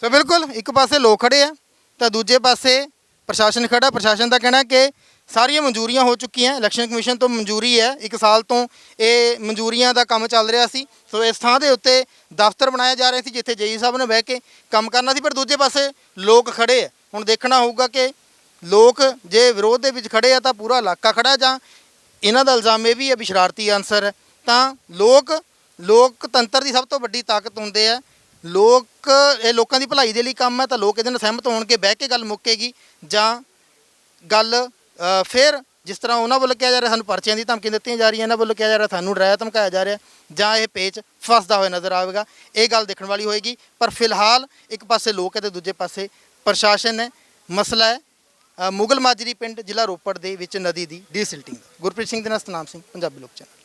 ਸੋ ਬਿਲਕੁਲ, ਇੱਕ ਪਾਸੇ ਲੋਕ ਖੜੇ ਆ, ਤਾਂ ਦੂਜੇ ਪਾਸੇ ਪ੍ਰਸ਼ਾਸਨ ਖੜਾ। ਪ੍ਰਸ਼ਾਸਨ ਦਾ ਕਹਿਣਾ ਕਿ ਸਾਰੀਆਂ ਮਨਜ਼ੂਰੀਆਂ ਹੋ ਚੁੱਕੀਆਂ ਇਲੈਕਸ਼ਨ ਕਮਿਸ਼ਨ ਤੋਂ ਮਨਜ਼ੂਰੀ ਹੈ। ਇੱਕ ਸਾਲ ਤੋਂ ਇਹ ਮਨਜ਼ੂਰੀਆਂ ਦਾ ਕੰਮ ਚੱਲ ਰਿਹਾ ਸੀ। ਸੋ ਇਸ ਥਾਂ ਦੇ ਉੱਤੇ ਦਫ਼ਤਰ ਬਣਾਇਆ ਜਾ ਰਿਹਾ ਸੀ, ਜਿੱਥੇ ਜੇਈ ਸਾਹਿਬ ਨੇ ਬਹਿ ਕੇ ਕੰਮ ਕਰਨਾ ਸੀ। ਪਰ ਦੂਜੇ ਪਾਸੇ ਲੋਕ ਖੜੇ ਆ। ਹੁਣ ਦੇਖਣਾ ਹੋਊਗਾ ਕਿ ਲੋਕ ਜੇ ਵਿਰੋਧ ਦੇ ਵਿੱਚ ਖੜੇ ਆ, ਤਾਂ ਪੂਰਾ ਇਲਾਕਾ ਖੜਾ ਜਾਂ ਇਹਨਾਂ ਦਾ ਇਲਜ਼ਾਮ ਇਹ ਵੀ ਹੈ ਵੀ ਸ਼ਰਾਰਤੀ ਅਨਸਰ ਹੈ ਤਾਂ ਲੋਕ ਲੋਕਤੰਤਰ ਦੀ ਸਭ ਤੋਂ ਵੱਡੀ ਤਾਕਤ ਹੁੰਦੇ ਆ। ਲੋਕ, ਇਹ ਲੋਕਾਂ ਦੀ ਭਲਾਈ ਦੇ ਲਈ ਕੰਮ ਹੈ ਤਾਂ ਲੋਕ ਇਹਦੇ ਨਾਲ ਸਹਿਮਤ ਹੋਣਗੇ, ਬਹਿ ਕੇ ਗੱਲ ਮੁੱਕੇਗੀ ਜਾਂ ਗੱਲ ਫਿਰ ਜਿਸ ਤਰ੍ਹਾਂ ਉਹਨਾਂ ਵੱਲੋਂ ਕਿਹਾ ਜਾ ਰਿਹਾ, ਸਾਨੂੰ ਪਰਚਿਆਂ ਦੀ ਧਮਕੀਆਂ ਦਿੱਤੀਆਂ ਜਾ ਰਹੀਆਂ, ਇਹਨਾਂ ਵੱਲੋਂ ਕਿਹਾ ਜਾ ਰਿਹਾ, ਸਾਨੂੰ ਡਰਾਇਆ, ਧਮਕਾਇਆ ਜਾ ਰਿਹਾ, ਜਾਂ ਇਹ ਪੇਚ ਫਸਦਾ ਹੋਇਆ ਨਜ਼ਰ ਆਵੇਗਾ। ਇਹ ਗੱਲ ਦੇਖਣ ਵਾਲੀ ਹੋਏਗੀ। ਪਰ ਫਿਲਹਾਲ ਇੱਕ ਪਾਸੇ ਲੋਕ ਹੈ ਤੇ ਦੂਜੇ ਪਾਸੇ ਪ੍ਰਸ਼ਾਸਨ ਹੈ। ਮਸਲਾ ਹੈ ਮੁਗਲ ਮਾਜਰੀ ਪਿੰਡ ਜ਼ਿਲ੍ਹਾ ਰੋਪੜ ਦੇ ਵਿੱਚ ਨਦੀ ਦੀ ਡੀਸਿਲਟਿੰਗ। ਗੁਰਪ੍ਰੀਤ ਸਿੰਘ ਦੇ ਨਾਲ ਸਤਨਾਮ ਸਿੰਘ, ਪੰਜਾਬੀ ਲੋਕ ਚੈਨਲ।